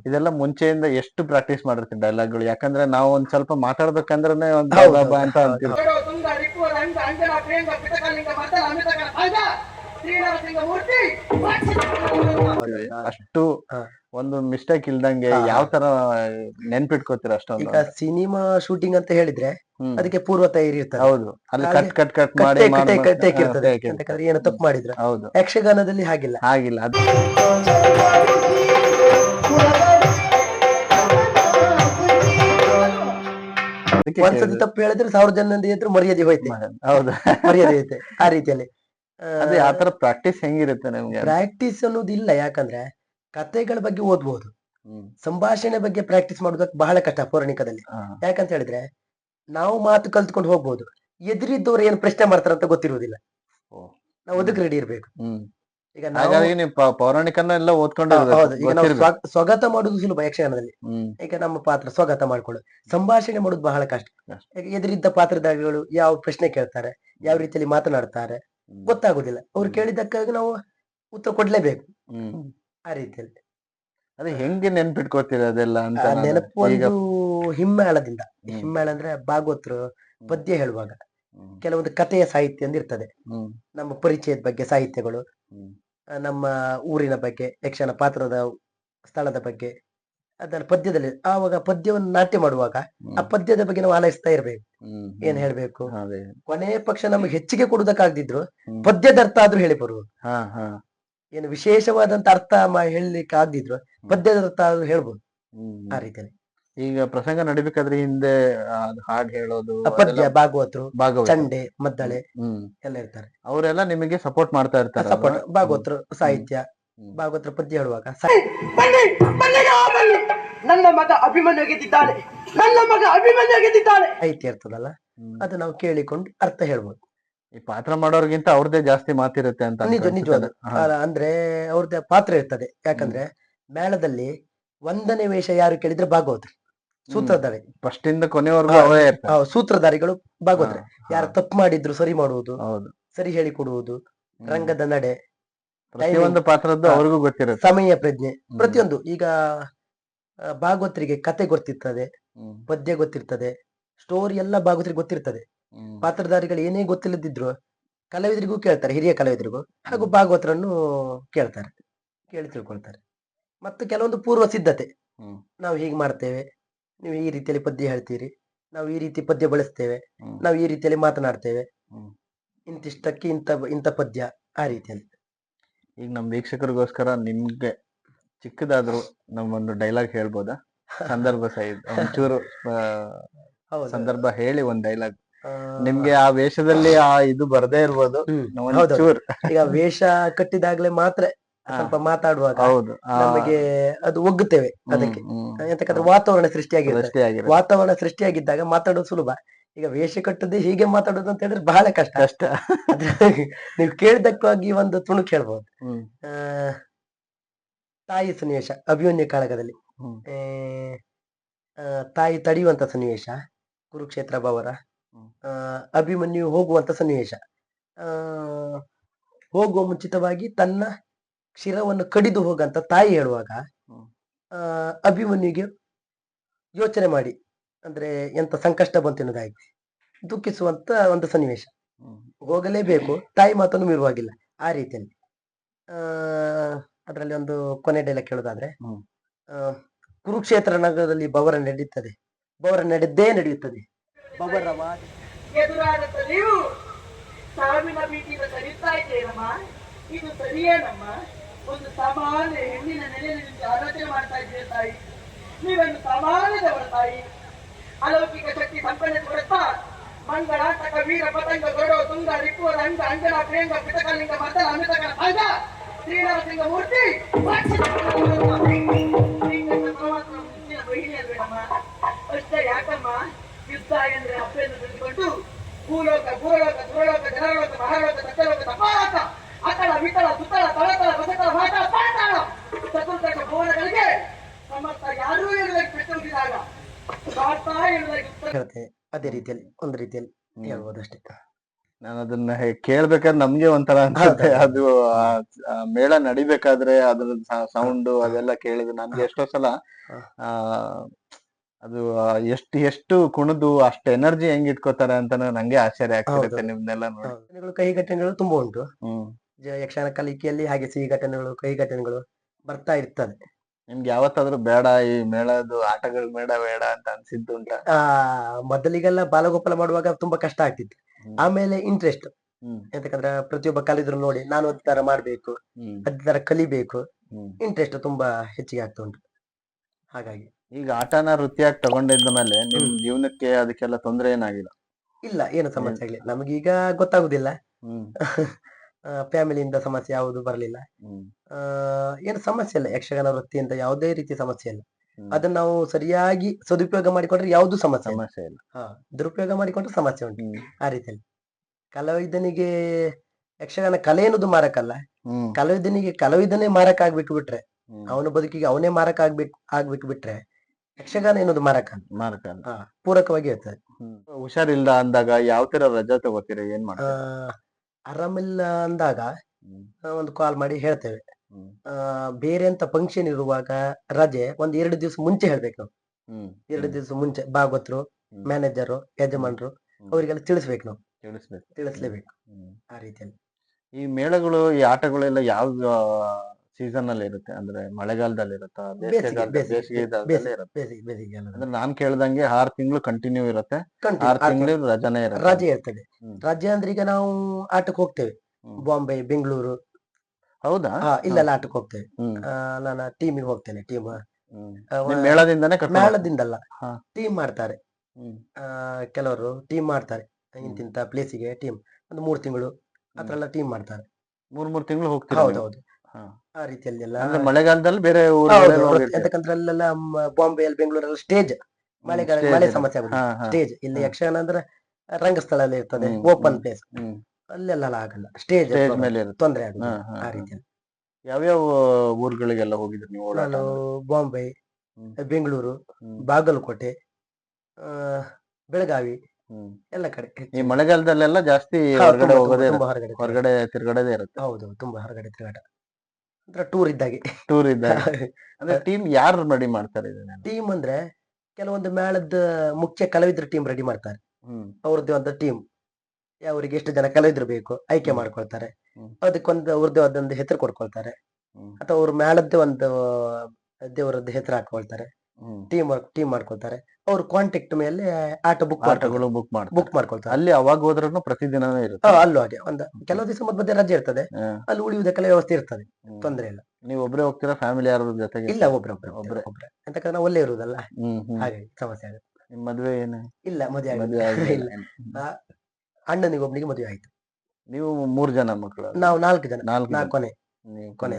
ಇದೆಲ್ಲ ಮುಂಚೆಯಿಂದ ಎಷ್ಟು ಪ್ರಾಕ್ಟೀಸ್ ಮಾಡಿರ್ತೀವಿ ಡೈಲಾಗ್ಗಳು ಯಾಕಂದ್ರೆ ನಾವು ಒಂದ್ ಸ್ವಲ್ಪ ಮಾತಾಡ್ಬೇಕಂದ್ರೆ ಅಂತ. ಅಂತೀವಿ. ಅಷ್ಟು. ಒಂದು ಮಿಸ್ಟೇಕ್ ಇಲ್ದಂಗೆ ಹಾ. ಯಾವ ತರ ನೆನ್ಪಿಟ್ಕೋತೀರ ಅಷ್ಟೊಂದು? ಈಗ ಸಿನಿಮಾ ಶೂಟಿಂಗ್ ಅಂತ ಹೇಳಿದ್ರೆ ಹ್ಮ್. ಅದಕ್ಕೆ ಪೂರ್ವ ತಯಾರಿ ಇರ್ತದೆ. ಹೌದು. ಅಲ್ಲಿ ಕಟ್ ಕಟ್ ಕಟ್ ಕಟ್ ಮಾಡಿ ಹಾ, ಯಾಕಂದ್ರೆ ಏನು ತಪ್ಪು ಮಾಡಿದ್ರೆ. ಹೌದು. ಯಕ್ಷಗಾನದಲ್ಲಿ ಹಾಗಿಲ್ಲ. ಹಾಗಿಲ್ಲ. ಅದು ಅದಕ್ಕೆ ಒಂದ್ಸತಿ. ತಪ್ಪು ಹೇಳಿದ್ರೆ ಸಾವಿರ ಜನ ಎದುರು ಮರ್ಯಾದೆ ಹೋಯ್ತು. ಹೌದು. ಮರ್ಯಾದೆ ಹೋಯ್ತೆ ಆ ರೀತಿಯಲ್ಲಿ. ಅದೇ ತರ ಪ್ರಾಕ್ಟೀಸ್ ಹೆಂಗಿರುತ್ತೆ ನಿಮ್ಗೆ? ಪ್ರಾಕ್ಟೀಸ್ ಅನ್ನೋದು ಇಲ್ಲ ಯಾಕಂದ್ರೆ ಕತೆಗಳ ಬಗ್ಗೆ ಓದ್ಬಹುದು ಸಂಭಾಷಣೆ ಬಗ್ಗೆ ಪ್ರಾಕ್ಟೀಸ್ ಮಾಡೋದಕ್ಕೆ ಬಹಳ ಕಷ್ಟ ಪೌರಾಣಿಕದಲ್ಲಿ. ಯಾಕಂತ ಹೇಳಿದ್ರೆ ನಾವು ಮಾತು ಕಲ್ತ್ಕೊಂಡು ಹೋಗ್ಬಹುದು ಎದುರಿದ್ದವ್ರು ಏನು ಪ್ರಶ್ನೆ ಮಾಡ್ತಾರಂತ ಗೊತ್ತಿರುವುದಿಲ್ಲ. ನಾವು ಅದಕ್ಕೆ ರೆಡಿ ಇರ್ಬೇಕು. ಈಗ ಹಾಗಾಗಿ ನೀವು ಪೌರಾಣಿಕನ ಎಲ್ಲ ಹೌದು. ಓದ್ಕೊಂಡಿರ್ಬೇಕು ಈಗ ನಾವು ಗೊತ್ತಿರ್ಬೇಕು. ಸ್ವ- ಸ್ವಗತ ಮಾಡುದು ಸುಲಭ ಯಕ್ಷಗಾನದಲ್ಲಿ. ಈಗ ನಮ್ಮ ಪಾತ್ರ ಸ್ವಾಗತ ಮಾಡ್ಕೊಳ್ಳೋದು. ಸಂಭಾಷಣೆ ಮಾಡೋದು ಬಹಳ ಕಷ್ಟ. ಎದುರಿದ್ದ ಪಾತ್ರಧಾರಿಗಳು ಯಾವ ಪ್ರಶ್ನೆ ಕೇಳ್ತಾರೆ ಯಾವ ರೀತಿಯಲ್ಲಿ ಮಾತನಾಡ್ತಾರೆ. ಗೊತ್ತಾಗುದಿಲ್ಲ. ಅವ್ರು. ಕೇಳಿದ್ದಕ್ಕಾಗಿ ನಾವು ಉತ್ತರ ಕೊಡ್ಲೇಬೇಕು. ಆ ರೀತಿಯಲ್ಲಿ ಅದೇ ಹೆಂಗೆ ನೆನ್ಪಿಟ್ಕೋತೀರ ಅದೆಲ್ಲ ಅಂತ ಆ ನಾನು- ನೆನಪು ಈಗ ಒಂದು ಹಿಮ್ಮೇಳದಿಂದ ಹ್ಮ್. ಹಿಮ್ಮೇಳ ಅಂದ್ರೆ ಭಾಗವತರು ಪದ್ಯ ಹೇಳುವಾಗ ಹ್ಮ್. ಕೆಲವೊಂದು ಕಥೆಯ ಸಾಹಿತ್ಯ ಅಂತ ಇರ್ತದೆ ಹ್ಮ್. ನಮ್ಮ ಪರಿಚಯದ ಬಗ್ಗೆ ಸಾಹಿತ್ಯಗಳು ಹ್ಮ್. ಆ, ನಮ್ಮ ಊರಿನ ಬಗ್ಗೆ ಯಕ್ಷನ ಪಾತ್ರದ ಸ್ಥಳದ ಬಗ್ಗೆ ಅದನ್ನ ಪದ್ಯದಲ್ಲಿ ಆವಾಗ ಪದ್ಯವನ್ನು ನಾಟ್ಯ ಮಾಡುವಾಗ ಆ ಹ್ಮ್. ಪದ್ಯದ ಬಗ್ಗೆ ನಾವು ಆಲೈಸ್ತಾ ಇರ್ಬೇಕು ಹ್ಮ್. ಏನ್ ಹೇಳ್ಬೇಕು ಅದೇ ಕೊನೆಯ ಪಕ್ಷ ನಮಗೆ ಹೆಚ್ಚಿಗೆ ಕೊಡುವುದಕ್ಕಾಗ್ದಿದ್ರು ಹ್ಮ್. ಪದ್ಯದ ಅರ್ಥ ಆದ್ರೂ ಹೇಳಿ ಬರುವುದು ಹಾ ಹಾ ಏನು ವಿಶೇಷವಾದಂತ ಅರ್ಥ ಮ- ಹೇಳಲಿಕ್ಕೆ ಆಗಿದ್ರು ಪದ್ಯದ ಅರ್ಥ ಆದ್ರೂ ಹೇಳ್ಬೋದು. ಆ ರೀತಿಯಲ್ಲಿ. ಈಗ ಪ್ರಸಂಗ ನಡಿಬೇಕಾದ್ರೆ ಹಿಂದೆ ಹಾಡ್ ಹೇಳೋದು ಪದ್ಯ ಭಾಗವತರು ಚಂಡೆ ಮದ್ದಳೆ ಎಲ್ಲ ಇರ್ತಾರೆ. ಅವರೆಲ್ಲ ನಿಮಗೆ ಸಪೋರ್ಟ್ ಮಾಡ್ತಾ ಇರ್ತಾರೆ ಸಪೋರ್ಟ್ ಭಾಗವತರು ಸಾಹಿತ್ಯ ಭಾಗವತ್ರ ಪದ್ಯ ಹೇಳುವಾಗ. ನನ್ನ ಮಗ ಅಭಿಮನ್ಯು ಗೆದ್ದಿದ್ದಾನೆ ನನ್ನ ಮಗ ಅಭಿಮನ್ಯು ಗೆದ್ದಿದ್ದಾನೆ ಸಾಹಿತ್ಯ ಇರ್ತದಲ್ಲ ಅದು ನಾವು ಕೇಳಿಕೊಂಡು ಅರ್ಥ ಹೇಳ್ಬೋದು. ಈ ಪಾತ್ರ ಮಾಡೋರ್ಗಿಂತ ಅವ್ರದೇ ಜಾಸ್ತಿ ಮಾತಿರುತ್ತೆ ಅಂತ ನಿಜ. ನಿಜವಾದ. ಅಂದ್ರೆ ಅವ್ರದ್ದೇ ಪಾತ್ರ ಇರ್ತದೆ. ಯಾಕಂದ್ರೆ ಮೇಳದಲ್ಲಿ ಒಂದನೇ ವೇಷ ಯಾರು ಕೇಳಿದ್ರೆ ಭಾಗವತ್ರಿ. ಸೂತ್ರಧಾರಿ. ಫಸ್ಟ್ ಇಂದ ಕೊನೆವರೆಗೂ. ಅವರೇ ಸೂತ್ರಧಾರಿಗಳು ಭಾಗವತ್ರಿ. ಯಾರು ತಪ್ಪು ಮಾಡಿದ್ರು ಸರಿ ಮಾಡುವುದು ಹೌದು. ಸರಿ ಹೇಳಿ ಕೊಡುವುದು ರಂಗದ ನಡೆ ಪ್ರತಿಯೊಂದು ಪಾತ್ರದ್ದು. ಅವ್ರಿಗೂ ಗೊತ್ತಿರುತ್ತೆ. ಸಮಯ ಪ್ರಜ್ಞೆ ಪ್ರತಿಯೊಂದು. ಈಗ ಭಾಗವತ್ರಿಗೆ ಕತೆ ಗೊತ್ತಿರ್ತದೆ ಪದ್ಯ ಗೊತ್ತಿರ್ತದೆ ಸ್ಟೋರಿ ಎಲ್ಲ ಭಾಗವತರಿಗೆ ಗೊತ್ತಿರ್ತದೆ. ಪಾತ್ರಧಾರಿಗಳು ಏನೇ ಗೊತ್ತಿಲ್ಲದಿದ್ರು ಕಲಾವಿದರಿಗೂ ಕೇಳ್ತಾರೆ ಹಿರಿಯ ಕಲಾವಿದರಿಗೂ ಹಾಗೂ ಭಾಗವತರನ್ನು ಕೇಳ್ತಾರೆ ಕೇಳಿ ತಿಳ್ಕೊಳ್ತಾರೆ. ಮತ್ತು ಕೆಲವೊಂದು ಪೂರ್ವ ಸಿದ್ಧತೆ. ನಾವು ಹೀಗೆ ಮಾಡ್ತೇವೆ ನೀವು ಈ ರೀತಿಯಲ್ಲಿ ಪದ್ಯ ಹೇಳ್ತೀರಿ ನಾವು ಈ ರೀತಿ ಪದ್ಯ ಬಳಸ್ತೇವೆ. ನಾವು ಈ ರೀತಿಯಲ್ಲಿ ಮಾತನಾಡ್ತೇವೆ. ಇಂತಿಷ್ಟಕ್ಕೆ ಇಂಥ ಇಂಥ ಪದ್ಯ ಆ ರೀತಿಯಲ್ಲಿ. ಈಗ ನಮ್ ವೀಕ್ಷಕರಿಗೋಸ್ಕರ ನಿಮ್ಗೆ ಚಿಕ್ಕದಾದ್ರೂ ನಮ್ಮೊಂದು ಡೈಲಾಗ್ ಹೇಳ್ಬೋದಾ? ಸಂದರ್ಭ ಸಹಿತ ಒಂಚೂರು ಸಂದರ್ಭ ಹೇಳಿ ಒಂದ್ ಡೈಲಾಗ್. ನಿಮ್ಗೆ ಆ ವೇಷದಲ್ಲಿ ಆ ಇದು ಬರದೇ ಇರ್ಬೋದು. ಈಗ ವೇಷ ಕಟ್ಟಿದಾಗ್ಲೇ ಮಾತ್ರ ಸ್ವಲ್ಪ ಮಾತಾಡುವಾಗ ಹೌದು. ನಮಗೆ ಅದು ಒಗ್ಗುತ್ತೇವೆ ಅದಕ್ಕೆ ಯಾಕಂದ್ರೆ ವಾತಾವರಣ ಸೃಷ್ಟಿಯಾಗಿ ವಾತಾವರಣ ಸೃಷ್ಟಿಯಾಗಿದ್ದಾಗ ಮಾತಾಡೋದು ಸುಲಭ. ಈಗ ವೇಷ ಕಟ್ಟದೆ ಹೀಗೆ ಮಾತಾಡೋದು ಅಂತ ಹೇಳಿದ್ರೆ ಬಹಳ ಕಷ್ಟ. ಕಷ್ಟ. ನೀವು ಕೇಳಿದಕ್ಕಾಗಿ ಒಂದು ತುಣುಕು ಹೇಳ್ಬೋದು ಆ, ತಾಯಿ ಸನ್ನಿವೇಶ ಅಭಿಮನ್ಯ ಕಾಳಗದಲ್ಲಿ. ತಾಯಿ ತಡೆಯುವಂತ ಸನ್ನಿವೇಶ ಕುರುಕ್ಷೇತ್ರ. ಆ, ಅಭಿಮನ್ಯು ಹೋಗುವಂತ ಸನ್ನಿವೇಶ. ಹೋಗುವ ಮುಂಚಿತವಾಗಿ ತನ್ನ ಶಿರವನ್ನು ಕಡಿದು ಹೋಗಂತ ತಾಯಿ ಹೇಳುವಾಗ. ಆ, ಅಭಿಮನ್ಯುಗೆ ಯೋಚನೆ ಮಾಡಿ. ಅಂದ್ರೆ ಎಂತ ಸಂಕಷ್ಟ ಬಂತು ಎನ್ನುವುದಾಗಿ ದುಃಖಿಸುವಂತ ಒಂದು ಸನ್ನಿವೇಶ. ಹೋಗಲೇಬೇಕು. ತಾಯಿ ಮಾತನ್ನು ಮೀರುವಾಗಿಲ್ಲ ಆ ರೀತಿಯಲ್ಲಿ. ಆ ಅದರಲ್ಲಿ ಒಂದು ಕೊನೆ ಡೈಲಾಗ್ ಕೇಳೋದಾದ್ರೆ ಕುರುಕ್ಷೇತ್ರ ನಗರದಲ್ಲಿ ಬವರ ನಡೆಯುತ್ತದೆ ಬವರ ನಡೆದೇ ನಡೆಯುತ್ತದೆ. ಬವರ ವಾದ ಎದುರಾದಂತ ನೀವು. ಸಾವಿನ ಭೀತಿಯಿಂದ ಕರೀತಾ ಇದ್ದೇನಮ್ಮ ಇದು ಸರಿಯೇನಮ್ಮ ಒಂದು ಸಮಾನ ಹೆಣ್ಣಿನ ನೆಲೆಯಲ್ಲಿ ನಿಮ್ಗೆ ಆಲೋಚನೆ ಮಾಡ್ತಾ ಇದ್ದೀರಿ ತಾಯಿ. ನೀವೊಂದು ಸಮಾನದವರ ತಾಯಿ. ಅಲೌಕಿಕ ಶಕ್ತಿ ಸಂಪನ್ನ ಕೊಡುತ್ತಾ ಮಂಗಳಾಟಕ ವೀರ ಪತಂಗ ಗೌರವ ತುಂಗ ರಿಪುವ ರಂಗ ಅಂಗನ ಪ್ರೇಂಗ ಪಿತಕಲಿಂಗ ಮದ್ದಲ ಅಮಿತಕನ ಭಂಗ ಶ್ರೀರಾಮಲಿಂಗ ಮೂರ್ತಿ. ಬಹಿಣಿ ಅಲ್ವೇನಮ್ಮ ಅಷ್ಟೇ ಯಾಕಮ್ಮ? ಯುದ್ಧ ಎಂದ್ರೆ ಅಪ್ಪೆಂದು ತಿಳಿದುಕೊಂಡು ಭೂಲೋಕ ಭೂಲೋಕ ಸುರಲೋಕ ಜನಲೋಕ ಮಹಾಲೋಕ ಸತ್ಯಲೋಕ ತಪಾಲೋಕ ಅತಳ ವಿತಳ ಸುತಳ ತಳತಳ ರಸತಳ ಮಾತಳ ಪಾತಾಳ. ಚತುರ್ಥಕ ಭುವನಗಳಿಗೆ ಸಮರ್ಥ ಯಾರೂ ಇರಲಿಕ್ಕೆ ಎನ್ನುವುದಕ್ಕೆ ಉತ್ತರ. ಹೇಳ್ತೆ ಅದೇ ರೀತಿಯಲ್ಲಿ ಒಂದು ರೀತಿಯಲ್ಲಿ ಹೇಳ್ಬೋದಷ್ಟೇ. ಹೇಳ್ಬೋದು ಅಷ್ಟೇ ನಾನು ಅದನ್ನ ಹೇ- ಕೇಳ್ಬೇಕಾದ್ರೆ ನಮ್ಗೆ ಒಂಥರ ಅನ್ಸುತ್ತೆ. ಅದು ಮೇಳ ನಡಿಬೇಕಾದ್ರೆ ಅದ್ರ ಸೌಂಡ್ ಅದೆಲ್ಲ ಕೇಳಿದ್ರೆ ನನ್ಗೆ ಎಷ್ಟೋ ಸಲ. ಆ ಅದು ಎಷ್ಟು ಎಷ್ಟು ಕುಣಿದು ಅಷ್ಟು ಎನರ್ಜಿ ಹೆಂಗ್ ಇಟ್ಕೋತಾರೆ ಅಂತ ನಂಗೆ ಆಶ್ಚರ್ಯ ಆಗ್ತಿರುತ್ತೆ ಹೌದು. ನಿಮ್ನೆಲ್ಲ ನೋಡಿ. ಘಟನೆಗಳು ಕಹಿ ಘಟನೆಗಳು ತುಂಬಾ ಉಂಟು. ಹ್ಮ್. ಜ- ಯಕ್ಷಗಾನ ಕಲಿಕೆಯಲ್ಲಿ ಹಾಗೆ ಸಿಹಿ ಘಟನೆಗಳು ಕಹಿ ಘಟನೆಗಳು ಬರ್ತಾ ಇರ್ತದೆ. ನಿಮ್ಗೆ ಯಾವತ್ತಾದ್ರೂ ಬೇಡ ಈ ಮೇಳದು ಆಟಗಳು ಬೇಡ ಬೇಡ ಅಂತ ಅನ್ಸಿದ್ದು ಉಂಟ? ಆ ಮೊದಲಿಗೆಲ್ಲ ಬಾಲಗೋಪಾಲ ಮಾಡುವಾಗ ತುಂಬಾ ಕಷ್ಟ ಆಗ್ತಿತ್ತು. ಹ್ಮ್. ಆಮೇಲೆ ಇಂಟ್ರೆಸ್ಟ್ ಹ್ಮ್. ಯಾಕಂದ್ರೆ ಪ್ರತಿಯೊಬ್ಬ ಕಲಿದ್ರು ನೋಡಿ ನಾನು ಒಂದ್ ತರ ಮಾಡ್ಬೇಕು ಹ್ಮ್. ಅದ್ ತರ ಕಲಿಬೇಕು ಹ್ಮ್. ಇಂಟ್ರೆಸ್ಟ್ ತುಂಬಾ ಹೆಚ್ಚಿಗೆ ಆಗ್ತಾ ಉಂಟು. ಹಾಗಾಗಿ. ಈಗ ಆಟನ ವೃತ್ತಿಯಾಗಿ ತಗೊಂಡಿದ್ದ ಮೇಲೆ ನಿಮ್ ಜೀವನಕ್ಕೆ ಅದಕ್ಕೆಲ್ಲ ತೊಂದರೆ ಏನಾಗಿಲ್ಲ? ಇಲ್ಲ ಏನು ಸಮಸ್ಯೆ ಆಗಲಿ ನಮಗೀಗ ಗೊತ್ತಾಗುದಿಲ್ಲ. ಹ್ಮ್. ಫ್ಯಾಮಿಲಿಯಿಂದ ಸಮಸ್ಯೆ ಯಾವುದು ಬರಲಿಲ್ಲ. ಹ್ಮ್. ಆ ಏನು ಸಮಸ್ಯೆ ಇಲ್ಲ ಯಕ್ಷಗಾನ ವೃತ್ತಿಯಿಂದ ಯಾವುದೇ ರೀತಿ ಸಮಸ್ಯೆ ಇಲ್ಲ. ಹ್ಮ್. ಅದನ್ನ ನಾವು ಸರಿಯಾಗಿ ಸದುಪಯೋಗ ಮಾಡಿಕೊಂಡ್ರೆ ಯಾವ್ದು ಸಮಸ್ಯೆ ಇಲ್ಲ. ಸಮಸ್ಯೆ ಇಲ್ಲ. ಹಾ ದುರುಪಯೋಗ ಮಾಡಿಕೊಂಡ್ರೆ ಸಮಸ್ಯೆ ಉಂಟು. ಹ್ಮ್. ಆ ರೀತಿಯಲ್ಲಿ. ಕಲಾವಿದನಿಗೆ ಯಕ್ಷಗಾನ ಕಲೆ ಅನ್ನೋದು ಮಾರಕಲ್ಲ. ಹ್ಮ್. ಕಲಾವಿದನಿಗೆ ಕಲಾವಿದನೇ ಮಾರಕ ಆಗ್ಬಿಟ್ಟು ಬಿಟ್ರೆ ಹ್ಮ್. ಅವನ ಬದುಕಿಗೆ ಅವನೇ ಮಾರಕ ಆಗ್ಬೇಕು ಆಗ್ಬೇಕು ಬಿಟ್ರೆ ಯಕ್ಷಗಾನ ಎನ್ನುವುದು ಮಾರಕ ಮಾರಕ ಪೂರಕವಾಗಿ ಇರ್ತದೆ ಹುಷಾರಿಲ್ಲ ಅಂದಾಗ ಯಾವ ತರ ರಜಾ ತಗೋತೀರಾ ಏನ್ ಮಾಡ ಆರಾಮಿಲ್ಲ ಅಂದಾಗ ಒಂದು ಕಾಲ್ ಮಾಡಿ ಹೇಳ್ತೇವೆ. ಆ ಬೇರೆ ಅಂತ ಫಂಕ್ಷನ್ ಇರುವಾಗ ರಜೆ ಒಂದ್ ಎರಡು ದಿವಸ ಮುಂಚೆ ಹೇಳ್ಬೇಕು ನಾವು. ಎರಡು ದಿವಸ ಮುಂಚೆ ಭಾಗವತರು. ಮ್ಯಾನೇಜರು ಯಜಮಾನ್ರು. ಅವರಿಗೆಲ್ಲ ತಿಳಿಸ್ಬೇಕು ನಾವು. ತಿಳಿಸ್ಬೇಕು. ತಿಳಿಸ್ಲೇಬೇಕು. ಆ ರೀತಿಯಲ್ಲಿ. ಈ ಮೇಳಗಳು ಈ ಆಟಗಳೆಲ್ಲ ಯಾವ ಸೀಸನ್ ಅಲ್ಲಿ ಇರುತ್ತೆ ಅಂದ್ರೆ ಮಳೆಗಾಲದಲ್ಲಿ ಇರುತ್ತಾ. ಬೇಸಿಗೆಗಾಲದಲ್ಲಿ ಇರುತ್ತೆ. ಅಂದ್ರೆ ನಾನ್ ಕೇಳ್ದಂಗೆ ಆರ್ ತಿಂಗಳು ಕಂಟಿನ್ಯೂ ಇರುತ್ತೆ. ಆರ್ ತಿಂಗಳು ರಜಾನೇ ಇರುತ್ತೆ. ರಜೆ ಇರ್ತದೆ. ರಜೆ ಅಂದ್ರೆ ಈಗ ನಾವು ಆಟಕ್ಕೆ ಹೋಗ್ತೇವೆ. ಬಾಂಬೆ ಬೆಂಗಳೂರು. ಹೌದಾ? ಇಲ್ಲ ಇಲ್ಲೆಲ್ಲ ಆಟಕ್ಕೆ ಹೋಗ್ತೇವೆ. ನಾನು ಟೀಮ್ ನಾನು ಟೀಮಿಗೆ ಹೋಗ್ತೇನೆ ಟೀಮ್ ಮೇಳದಿಂದಾನೇ ಮೇಳದಿಂದಲ್ಲ. ಟೀಮ್ ಮಾಡ್ತಾರೆ. ಕೆಲವರು ಟೀಮ್ ಮಾಡ್ತಾರೆ. ಇಂತಿಂತ ಪ್ಲೇಸಿಗೆ ಟೀಮ್ ಒಂದು ಮೂರು ತಿಂಗಳು ಆತರ ಎಲ್ಲ ಟೀಮ್ ಮಾಡ್ತಾರೆ. ಮೂರ್ ಮೂರ್ ತಿಂಗಳು ಹೋಗ್ತಾರೆ ಹೌದು ಹೌದು. ಹಾ. ಆ ರೀತಿಯಲ್ಲಿ ಅಂದ್ರೆ ಮಳೆಗಾಲದಲ್ಲಿ ಬೇರೆ ಯಾಕಂದ್ರೆ ಅಲ್ಲೆಲ್ಲ ಬಾಂಬೆ ಬಾಂಬೆಯಲ್ಲಿ ಬೆಂಗಳೂರಲ್ಲಿ ಸ್ಟೇಜ್. ಮಳೆಗಾಲ ಮಳೆ ಸಮಸ್ಯೆ. ಸ್ಟೇಜ್. ಇಲ್ಲಿ. ಯಕ್ಷಗಾನ ಅಂದ್ರೆ ರಂಗಸ್ಥಳ ಎಲ್ಲ ಇರ್ತದೆ ಓಪನ್. ಪ್ಲೇಸ್. ಅಲ್ಲೆಲ್ಲ ಆಗಲ್ಲ. ಸ್ಟೇಜ್ ಮೇಲೆ ತೊಂದರೆ ಹಾ, ಆ. ರೀತಿಯಲ್ಲಿ. ಯಾವ್ಯಾವ ಊರುಗಳಿಗೆಲ್ಲ ಹೋಗಿದ್ರು ನೀವು ನಾನು ಬಾಂಬೆ ಬೆಂಗಳೂರು. ಬಾಗಲಕೋಟೆ ಬೆಳಗಾವಿ. ಎಲ್ಲ ಕಡೆ ಈ. ಮಳೆಗಾಲದಲ್ಲೆಲ್ಲ ಜಾಸ್ತಿ ಹೊರಗಡೆ ಹೋಗೋದೇ ಹೊರಗಡೆ ತಿರುಗಡೆ ಹೊರಗಡೆ ತಿರ್ಗಡೆದೇ ಇರುತ್ತೆ. ಹೌದು ತುಂಬಾ ಹೊರಗಡೆ ತಿರುಗಾಟ. ಅಂದ್ರೆ ಟೂರ್ ಇದ್ದಾಗೆ. ಟೂರ್ ಇದ್ದಾಗ. ಅಂದ್ರೆ ಟೀಮ್ ಯಾರು ರೆಡಿ ಮಾಡ್ತಾರೆ ಇದನ್ನ ಟೀಮ್ ಅಂದ್ರೆ ಕೆಲವೊಂದು ಮೇಳದ ಮುಖ್ಯ ಕಲಾವಿದ್ರ ಟೀಮ್ ರೆಡಿ ಮಾಡ್ತಾರೆ. ಹ್ಮ್. ಅವ್ರದ್ದೇ ಒಂದು ಟೀಮ್ ಅವರಿಗೆ ಎಷ್ಟು ಜನ ಕಲಾವಿದ್ರು ಬೇಕು ಆಯ್ಕೆ ಮಾಡ್ಕೊಳ್ತಾರೆ. ಅದಕ್ಕೊಂದು ಅವ್ರದ್ದೇ ಅದೊಂದು ಹೆಸರು ಕೊಡ್ಕೊಳ್ತಾರೆ. ಅಥವಾ ಅವ್ರ ಮೇಳದ್ದೇ ಒಂದು ದೇವರದ್ದು ಹೆಸರು ಹಾಕೊಳ್ತಾರೆ. ಟೀಮ್ ಟೀಮ್ ಟೀಮ್ ಮಾಡ್ಕೊಳ್ತಾರೆ. ಅವ್ರ ಕಾಂಟ್ಯಾಕ್ಟ್ ಮೇಲೆ ಆಟೋ ಬುಕ್ ಆಟೋಗಳು ಬುಕ್ ಮಾಡಿ ಬುಕ್ ಮಾಡ್ಕೊಳ್ತಾರೆ. ಅಲ್ಲಿ ಅವಾಗ ಹೋದ್ರೂ ಪ್ರತಿದಿನ ಇರುತ್ತೆ. ಹಾ, ಅಲ್ಲೂ ಹಾಗೆ. ಒಂದು ಕೆಲವು ದಿವಸ ಮಧ್ಯ ಮಧ್ಯೆ ರಜೆ ಇರ್ತದೆ. ಹಾ. ಅಲ್ಲಿ ಉಳಿಯುವುದಕ್ಕೆಲ್ಲ ವ್ಯವಸ್ಥೆ ಇರ್ತದೆ. ತೊಂದ್ರೆ ಇಲ್ಲ. ನೀವು ಒಬ್ರೇ ಹೋಗ್ತೀರಾ? ಫ್ಯಾಮಿಲಿ ಯಾರ ಜೊತೆಗೆ? ಇಲ್ಲ ಒಬ್ರೆ ಒಬ್ರೆ ಒಬ್ರೆ. ಒಬ್ರೆ. ಯಾಕಂದ್ರೆ ನಾವು ಒಳ್ಳೆ ಇರುವುದಲ್ಲ ಹಾಗೆ ಹ್ಮ್. ಹಾಗಾಗಿ ಸಮಸ್ಯೆ ಆಗುತ್ತೆ. ನಿಮ್ ಮದ್ವೆ ಏನು? ಇಲ್ಲ ಮದುವೆ ಮದ್ವೆ ಆಗಿದೆ ಆಗಿಲ್ಲ. ಇಲ್ಲ ಅಣ್ಣನಿಗೆ ಒಬ್ಬನಿಗೆ ಮದುವೆ ಆಯ್ತು. ನೀವು ಮೂರ್ ಜನ ಮಕ್ಕಳು ನಾವು ನಾಲ್ಕು ಜನ. ನಾಲ್ಕು ನಾ ಜನ. ಕೊನೆ. ನೀವು ಕೊನೆ.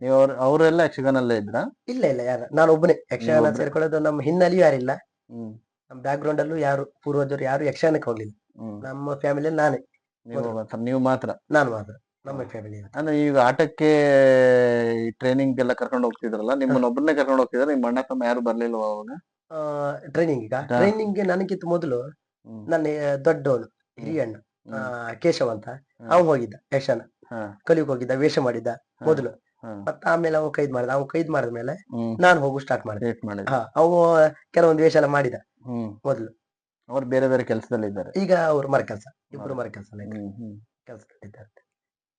ನೀವು ಅವ್ರ ಅವರೆಲ್ಲ ಯಕ್ಷಗಾನಲ್ಲೇ ಇದ್ರ? ಇಲ್ಲ ಇಲ್ಲ ಯಾರ ನಾನು ಒಬ್ಬನೇ ಯಕ್ಷಗಾನ ಒಬ್ರೇ? ಸೇರ್ಕೊಳ್ಳೋದು ನಮ್ಮ ಹಿನ್ನೆಲೆಯೂ ಯಾರಿಲ್ಲ. ನಮ್ಮ ಬ್ಯಾಕ್ ಗ್ರೌಂಡ್ ಅಲ್ಲೂ ಯಾರು ಪೂರ್ವಜರು ಯಾರು ಯಕ್ಷಗಾನಕ್ಕೆ ಹೋಗ್ಲಿಲ್ಲ. ನಮ್ಮ ಫ್ಯಾಮಿಲಿ ನಾನೇ. ನೀವು ಮಾತ್ರ ನಾನು ಮಾತ್ರ. ನಮ್ಮ ಫ್ಯಾಮಿಲಿ ಅಂದ್ರೆ ಈಗ ಆಟಕ್ಕೆ ಟ್ರೈನಿಂಗ್ ಎಲ್ಲ ಕರ್ಕೊಂಡು ಹೋಗ್ತಿದ್ರಲ್ಲ ನಿಮ್ಮನ್ನ ಒಬ್ಬರನ್ನೇ ಕರ್ಕೊಂಡು ಹೋಗ್ತಿದ್ರೆ? ನಿಮ್ಮ ಅಣ್ಣ ತಮ್ಮ ಯಾರು ಬರ್ಲಿಲ್ವಾ ಅವಾಗ? ಟ್ರೈನಿಂಗ್ ಈಗ. ಟ್ರೈನಿಂಗ್ ನನಗಿಂತ ಮೊದಲು. ನನ್ನ ದೊಡ್ಡವನು ಹಿರಿಯ ಅಣ್ಣ ಕೇಶವ್ ಅಂತ. ಅವ್ ಅವ್ನು ಹೋಗಿದ್ದ ಯಕ್ಷನ. ಕಲಿಯಕ್ ಹೋಗಿದ್ದ ವೇಷ ಮಾಡಿದ್ದ. ಮೊದಲು. ಮತ್ತೆ ಆಮೇಲೆ ಅವ ಕೈದ್ ಮಾಡಿದ. ಅವ ಕೈದ್ ಮಾಡಿದ್ಮೇಲೆ ನಾನ್ ನಾನು ಹೋಗು ಸ್ಟಾರ್ಟ್ ಮಾಡಿದೆ. ಹಾ ಅವ ಕೆಲವೊಂದ್ ವೇಷ ಎಲ್ಲ ಮಾಡಿದ ಮೊದ್ಲು. ಅವ್ರು ಬೇರೆ ಬೇರೆ ಕೆಲಸದಲ್ಲಿ ಇದ್ದಾರೆ. ಈಗ ಅವ್ರು ಮರ ಕೆಲಸ ಇಬ್ರು ಮರ ಕೆಲಸ ಕೆಲಸದಲ್ಲಿದ್ದಾರೆ